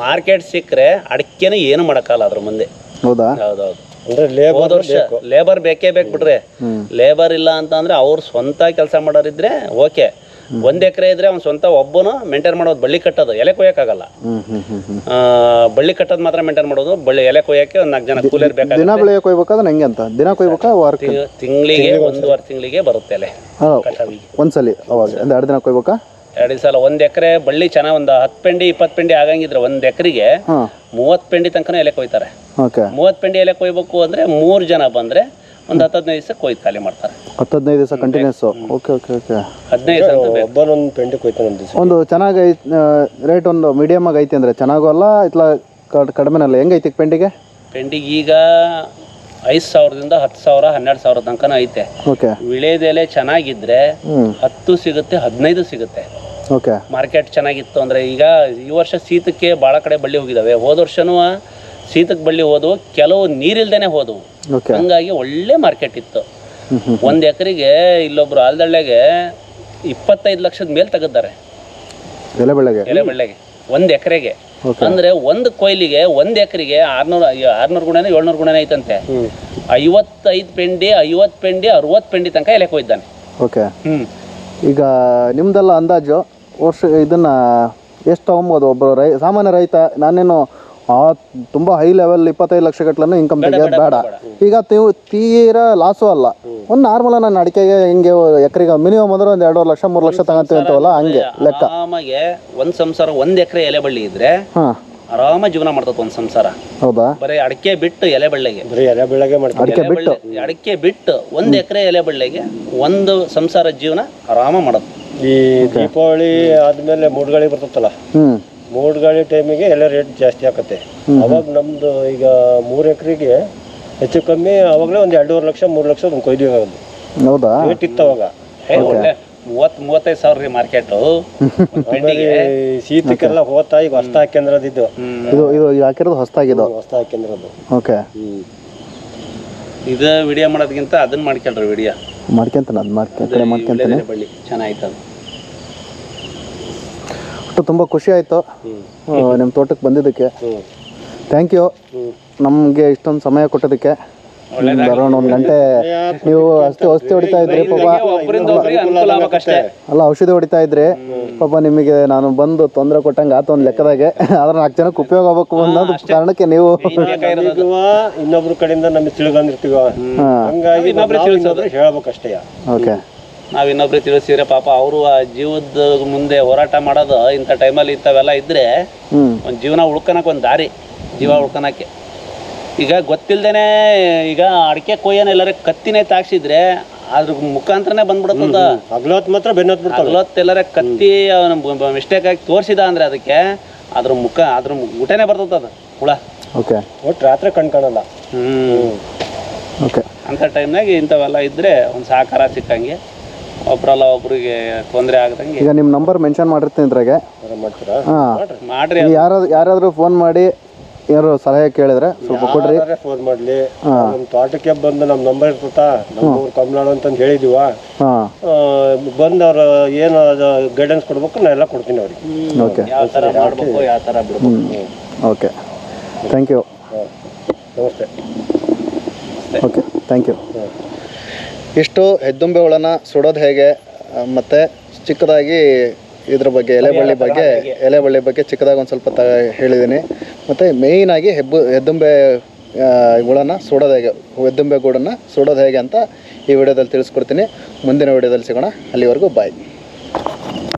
ಮಾರ್ಕೆಟ್ ಸಿಕ್ಕರೆ ಅಡಿಕೆನೇ ಏನು ಮಾಡಕ್ಕಲ್ಲ ಅದ್ರ ಮುಂದೆ. ಹೌದಾ? ಹೌದೌದು. ಅಂದ್ರೆ ಲೇಬರ್ ಹೋದ ವರ್ಷ ಲೇಬರ್ ಬೇಕೇ ಬೇಕು ಬಿಡ್ರಿ ಲೇಬರ್ ಇಲ್ಲ ಅಂತ ಅಂದ್ರೆ ಅವ್ರು ಸ್ವಂತ ಕೆಲಸ ಮಾಡೋರಿದ್ರೆ ಓಕೆ. ಒಂದ್ ಎಕರೆ ಇದ್ರೆ ಅವ್ನು ಸ್ವಂತ ಒಬ್ಬನು ಮೇಂಟೈನ್ ಮಾಡೋದು ಬಳ್ಳಿ ಕಟ್ಟೋದು ಎಲೆ ಕೊಯ್ಯಕ್ಕಾಗಲ್ಲ. ಬಳ್ಳಿ ಕಟ್ಟೋದು ಮಾತ್ರ ಮೇಂಟೈನ್ ಮಾಡೋದು ಬಳ್ಳಿ ಎಲೆ ಕೊಯ್ಯಕ್ಕೆ ಒಂದ್ ನಾಲ್ಕು ಜನ ಕೂಲಿಯರ್ ಬೇಕಾಗುತ್ತೆ. ದಿನ ಕೊಯ್ಬೇಕಾದ್ರೆ ಅಂತ? ದಿನ ಕೊಯ್ಬೇಕಾ ವಾರಕ್ಕೆ? ತಿಂಗಳಿಗೆ ಒಂದೂವರೆ ತಿಂಗಳಿಗೆ ಬರುತ್ತೆ ಎಲೆ. ಒಂದ್ಸಲಿ ಅವಾಗ. ಒಂದು ಎರಡು ದಿನ ಕೊಯ್ಬೇಕಾ? ಎರಡು ಸಲ ಒಂದ್ ಎಕರೆ ಬಳ್ಳಿ ಚೆನ್ನಾಗಿ ಒಂದು ಹತ್ತು ಪೆಂಡಿ ಇಪ್ಪತ್ತು ಪೆಂಡಿ ಆಗಂಗಿದ್ರೆ ಒಂದ್ ಎಕರೆಗೆ ಮೂವತ್ತು ಪೆಂಡಿ ತನಕ ಎಲೆ ಕೊಯ್ತಾರೆ. ಓಕೆ. ಮೂವತ್ತು ಪೆಂಡಿ ಎಲೆ ಕೊಯ್ಬೇಕು ಅಂದ್ರೆ ಮೂರು ಜನ ಬಂದ್ರೆ ಒಂದು ಹತ್ತ ಹದಿನೈದು ದಿವಸ ಕೊಯ್ದು ಖಾಲಿ ಮಾಡ್ತಾರೆ. ಹತ್ತು ಹದಿನೈದು ದಿವಸ ಕಂಟಿನ್ಯೂಸ್ ಓಕೆ ಓಕೆ ಓಕೆ. ಹದಿನೈದು ಒಬ್ಬನೊಂದು ಪೆಂಡಿ ಕೊಯ್ತಾನೆ ಒಂದು ಚೆನ್ನಾಗಿ ರೇಟ್ ಒಂದು ಮೀಡಿಯಮ್ ಆಗಿ ಐತಿ ಅಂದರೆ ಚೆನ್ನಾಗೂ ಅಲ್ಲ ಇತ್ಲ ಕಡಿಮೆನಲ್ಲ ಹೆಂಗೈತಿ ಪೆಂಡಿಗೆ? ಪೆಂಡಿಗೆ ಈಗ ಐದು ಸಾವಿರದಿಂದ ಹತ್ತು ಸಾವಿರ ಹನ್ನೆರಡು ಸಾವಿರ ತನಕ ಐತೆ. ಓಕೆ. ವಿಳೆದೆಲೆ ಚೆನ್ನಾಗಿದ್ರೆ ಹತ್ತು ಸಿಗುತ್ತೆ ಹದಿನೈದು ಸಿಗುತ್ತೆ. ಮಾರ್ಕೆಟ್ ಚೆನ್ನಾಗಿತ್ತು ಅಂದ್ರೆ ಈಗ ಈ ವರ್ಷ ಶೀತಕ್ಕೆ ಭಾಳ ಕಡೆ ಬಳ್ಳಿ ಹೋಗಿದಾವೆ. ಹೋದ ವರ್ಷನೂ ಶೀತಕ್ಕೆ ಬಳ್ಳಿ ಹೋದವು ಕೆಲವು ನೀರಿಲ್ದೇನೆ ಹೋದವು. ಹಂಗಾಗಿ ಒಳ್ಳೆ ಮಾರ್ಕೆಟ್ ಇತ್ತು. ಒಂದು ಎಕರೆಗೆ ಇಲ್ಲೊಬ್ರು ಆಲ್ದಳ್ಳೆಗೆ ಇಪ್ಪತ್ತೈದು ಲಕ್ಷದ ಮೇಲೆ ತೆಗೆದ್ದಾರೆ ಎಲೆ ಬಳ್ಳೆಗೆ ಒಂದು ಎಕರೆಗೆ. ಅಂದ್ರೆ ಒಂದು ಕೊಯ್ಲಿಗೆ ಒಂದು ಎಕರೆಗೆ ಆರ್ನೂರ ಆರ್ನೂರು ಗುಣನೇ ಏಳ್ನೂರು ಗುಣನೇ ಐತಂತೆ. ಐವತ್ತೈದು ಪೆಂಡಿ ಐವತ್ತು ಪೆಂಡಿ ಅರವತ್ತು ಪೆಂಡಿ ತನಕ ಎಲೆ ಕೊಯ್ದಾನೆ ಓಕೆ ಈಗ ನಿಮ್ದೆಲ್ಲ ಅಂದಾಜು? ವರ್ಷ ಇದನ್ನು ಎಷ್ಟು ತೊಗೊಬೋದು ಒಬ್ಬರು ರೈ ಸಾಮಾನ್ಯ ರೈತ ನಾನೇನು ಆ ತುಂಬ ಹೈ ಲೆವೆಲ್ ಇಪ್ಪತ್ತೈದು ಲಕ್ಷ ಗಟ್ಲನ್ನು ಇನ್ಕಮ್ ತೆಗಿಯೋದು ಬೇಡ ಈಗ ತೀವ್ ತೀರಾ ಲಾಸು ಅಲ್ಲ. ಒಂದು ನಾರ್ಮಲ್ ನಾನು ಅಡಿಕೆಗೆ ಹಿಂಗೆ ಎಕರೆಗೆ ಮಿನಿಮಮ್ ಅಂದ್ರೆ ಒಂದು ಎರಡೂವರೆ ಲಕ್ಷ ಮೂರು ಲಕ್ಷ ತಗೊಂತೀವಿ ಅಂತವಲ್ಲ ಹಂಗೆ ಲೆಕ್ಕ. ಆರಾಮಾಗೆ ಒಂದ್ ಸಂಸಾರ ಒಂದ್ ಎಕರೆ ಎಲೆ ಬಳ್ಳಿ ಇದ್ರೆ ಹಾಂ. ಆರಾಮ ಜೀವನ ಮಾಡ್ತದೆ ಒಂದ್ ಸಂಸಾರ. ಹೌದಾ? ಬರೀ ಅಡಿಕೆ ಬಿಟ್ಟು ಎಲೆ ಬಳ್ಳಿಗೆ. ಬರೀ ಎಲೆ ಬಳ್ಳಿಗೆ ಮಾಡ್ತಾರೆ ಅಡಿಕೆ ಬಿಟ್ಟು. ಅಡಿಕೆ ಬಿಟ್ಟು ಒಂದ್ ಎಕರೆ ಎಲೆ ಬಳ್ಳಿಗೆ ಒಂದು ಸಂಸಾರ ಜೀವನ ಆರಾಮ ಮಾಡೋದು ಈ ದೀಪಾವಳಿ ಆದ್ಮೇಲೆ ಮೂಡ್ಗಾಳಿ ಬರ್ತತ್ತಲ್ಲ ಹ್ಞೂ ಮೂಡ್ಗಾಳಿ ಟೈಮಿಗೆ ಎಲ್ಲ ರೇಟ್ ಜಾಸ್ತಿ ಆಕತ್ತೆ. ಅವಾಗ ನಮ್ದು ಈಗ ಮೂರ್ ಎಕರೆಗೆ ಹೆಚ್ಚು ಕಮ್ಮಿ ಅವಾಗಲೇ ಒಂದ್ ಎರಡೂವರೆ ಲಕ್ಷ ಮೂರ್ ಲಕ್ಷ ಒಂದು ಕೊಯ್ದು ಆಗೋದು ಹೌದಾ? ರೇಟ್ ಇತ್ತು ಅವಾಗ. ಒಳ್ಳೆ ಮೂವತ್ ಮೂವತ್ತೈದು ಸಾವಿರ ರೀ ಮಾರ್ಕೆಟ್ ಆಮೇಲೆ ಈ ಶೀತಕ್ಕೆಲ್ಲ ಹೋತಾ ಈಗ ಹೊಸ್ತ ಹಾಕ್ಯಂದ್ರದಿದ್ದು ಇದು. ಇದು ಇದು ಹಾಕಿರೋದು ಹೊಸ್ತಾಗಿದ್ದು? ಹೊಸ್ತ ಹಾಕ್ಯಂದ್ರದ್ದು ಓಕೆ ಹ್ಮ್. ಇದು ವಿಡಿಯೋ ಮಾಡೋದಕ್ಕಿಂತ ಅದನ್ನ ಮಾಡ್ಕೊಳ್ರಿ ವಿಡಿಯೋ ಮಾಡ್ಕೊಂತಾನೆ ಅದು ಮಾಡ್ಕೊ ಕಡೆ ಮಾಡ್ಕೊಂತಾನೆ. ಬಳ್ಳಿ ಚೆನ್ನಾಯ್ತದ. ಒಟ್ಟು ತುಂಬ ಖುಷಿ ಆಯ್ತು. ನಿಮ್ಮ ತೋಟಕ್ಕೆ ಬಂದಿದ್ದಕ್ಕೆ. ಥ್ಯಾಂಕ್ ಯು ನಮಗೆ ಇಷ್ಟೊಂದು ಸಮಯ ಕೊಟ್ಟೋದಕ್ಕೆ. ಅರೌಂಡ್ ಒಂದು ಗಂಟೆ ನೀವು ಅಷ್ಟೇ ಔಷಧಿ ಹೊಡಿತಾ ಇದ್ರಿ ಪಾಪ. ಅಲ್ಲ ಔಷಧಿ ಹೊಡಿತಾ ಇದ್ರಿ. ಪಾಪ ನಿಮಗೆ ನಾನು ಬಂದು ತೊಂದರೆ ಕೊಟ್ಟಂಗ ಆತ ಒಂದು ಲೆಕ್ಕದಾಗೆ. ಆದ್ರೆ ನಾಲ್ಕು ಜನಕ್ಕೆ ಉಪಯೋಗ ಆಗ್ಬೇಕು ಅನ್ನೋದು ಕಾರಣಕ್ಕೆ ನೀವು ಇನ್ನೊಬ್ರು ಕಡೆಯಿಂದ ನಮಗೆ ತಿಳ್ಕೊಂಡಿರ್ತೀವ ಹಂಗಾಗಿ. ಹೇಳ್ಬೇಕಷ್ಟೇ. ಓಕೆ ನಾವ್ ಇನ್ನೊಬ್ರಿಗೆ ತಿಳಿಸಿದ್ರೆ ಪಾಪ ಅವರು ಆ ಜೀವದ ಮುಂದೆ ಹೋರಾಟ ಮಾಡೋದು ಇಂಥ ಟೈಮಲ್ಲಿ ಇಂಥವೆಲ್ಲ ಇದ್ದರೆ ಹ್ಞೂ ಒಂದು ಜೀವನ ಉಳ್ಕೊಳಕ್ ಒಂದು ದಾರಿ ಜೀವ ಉಳ್ಕೊಳಕ್ಕೆ ಈಗ ಗೊತ್ತಿಲ್ದೇನೆ ಈಗ ಅಡಿಕೆ ಕೊಯ್ಯನ ಎಲ್ಲರ ಕತ್ತಿನೇ ತಾಕ್ಸಿದ್ರೆ ಅದ್ರ ಮುಖಾಂತರನೇ ಬಂದ್ಬಿಡುತ್ತದ ಅಗ್ಲೋತ್ ಮಾತ್ರ ಬೆನ್ನತ್ ಅಗ್ಲೋತ್ ಎಲ್ಲರ ಕತ್ತಿ ಮಿಸ್ಟೇಕ್ ಆಗಿ ತೋರಿಸಿದ ಅಂದ್ರೆ ಅದಕ್ಕೆ ಅದ್ರ ಮುಖ ಅದ್ರ ಊಟನೇ ಬರ್ತದ ಅದು ಹುಳ. ಓಕೆ. ಒಟ್ಟು ರಾತ್ರಿ ಕಣ್ ಕಾಣಲ್ಲ ಹ್ಮ್. ಓಕೆ. ಅಂಥ ಟೈಮ್ನಾಗ ಇಂಥವೆಲ್ಲ ಇದ್ರೆ ಒಂದು ಸಹಕಾರ ಸಿಕ್ಕಂಗೆ. ಒಬ್ರಲ್ಲ ಒಬ್ರಿಗೆ ತೊಂದರೆ ಆಗದಂಗೆ ಈಗ ನಿಮ್ಮ ನಂಬರ್ ಮೆನ್ಷನ್ ಮಾಡಿರ್ತೀನಿ ಇದ್ರಾಗೆ. ಮಾಡ್ತೀರಾ? ಹಾಂ. ಮಾಡ್ರಿ ಯಾರಾದ್ರು ಯಾರಾದರೂ ಫೋನ್ ಮಾಡಿ ಯಾರು ಸಲಹೆ ಕೇಳಿದ್ರೆ ಸ್ವಲ್ಪ ಕೊಡ್ರಿ. ಫೋನ್ ಮಾಡ್ಲಿ. ನಮ್ಮ ತೋಟಕ್ಕೆ ಬಂದು ನಮ್ ನಂಬರ್ ಇರ್ತತಾ ನಮ್ಮ ಊರು ಕಮ್ನಾಡು ಅಂತಂದು ಹೇಳಿದೀವ? ಹಾಂ. ಬಂದು ಅವ್ರು ಏನು ಗೈಡೆನ್ಸ್ ಕೊಡ್ಬೇಕು ನಾ ಎಲ್ಲ ಕೊಡ್ತೀನಿ ಅವ್ರಿಗೆ. ಓಕೆ. ಯಾವ ಥರ ಮಾಡ್ಬೇಕು ಯಾವ ಥರ ಬಿಡ್ಬೇಕು. ಓಕೆ. ಥ್ಯಾಂಕ್ ಯು ಹಾಂ. ನಮಸ್ತೆ. ಓಕೆ. ಥ್ಯಾಂಕ್ ಯು ಇಷ್ಟು ಹೆದ್ದುಂಬೆ ಹುಳನ ಸುಡೋದು ಹೇಗೆ? ಮತ್ತು ಚಿಕ್ಕದಾಗಿ ಇದ್ರ ಬಗ್ಗೆ ಎಲೆಬಳ್ಳಿ ಬಗ್ಗೆ ಎಲೆಬಳ್ಳಿ ಬಗ್ಗೆ ಚಿಕ್ಕದಾಗಿ ಒಂದು ಸ್ವಲ್ಪ ತ ಹೇಳಿದ್ದೀನಿ ಮತ್ತು ಮೇಯ್ನಾಗಿ ಹೆಬ್ಬು ಹೆದ್ದುಂಬೆ ಹುಳನ ಸುಡೋದು ಹೇಗೆ ಹೆದ್ದುಂಬೆ ಗೂಡನ್ನು ಸುಡೋದು ಹೇಗೆ ಅಂತ ಈ ವಿಡಿಯೋದಲ್ಲಿ ತಿಳಿಸ್ಕೊಡ್ತೀನಿ. ಮುಂದಿನ ವಿಡಿಯೋದಲ್ಲಿ ಸಿಗೋಣ. ಅಲ್ಲಿವರೆಗೂ ಬಾಯ್.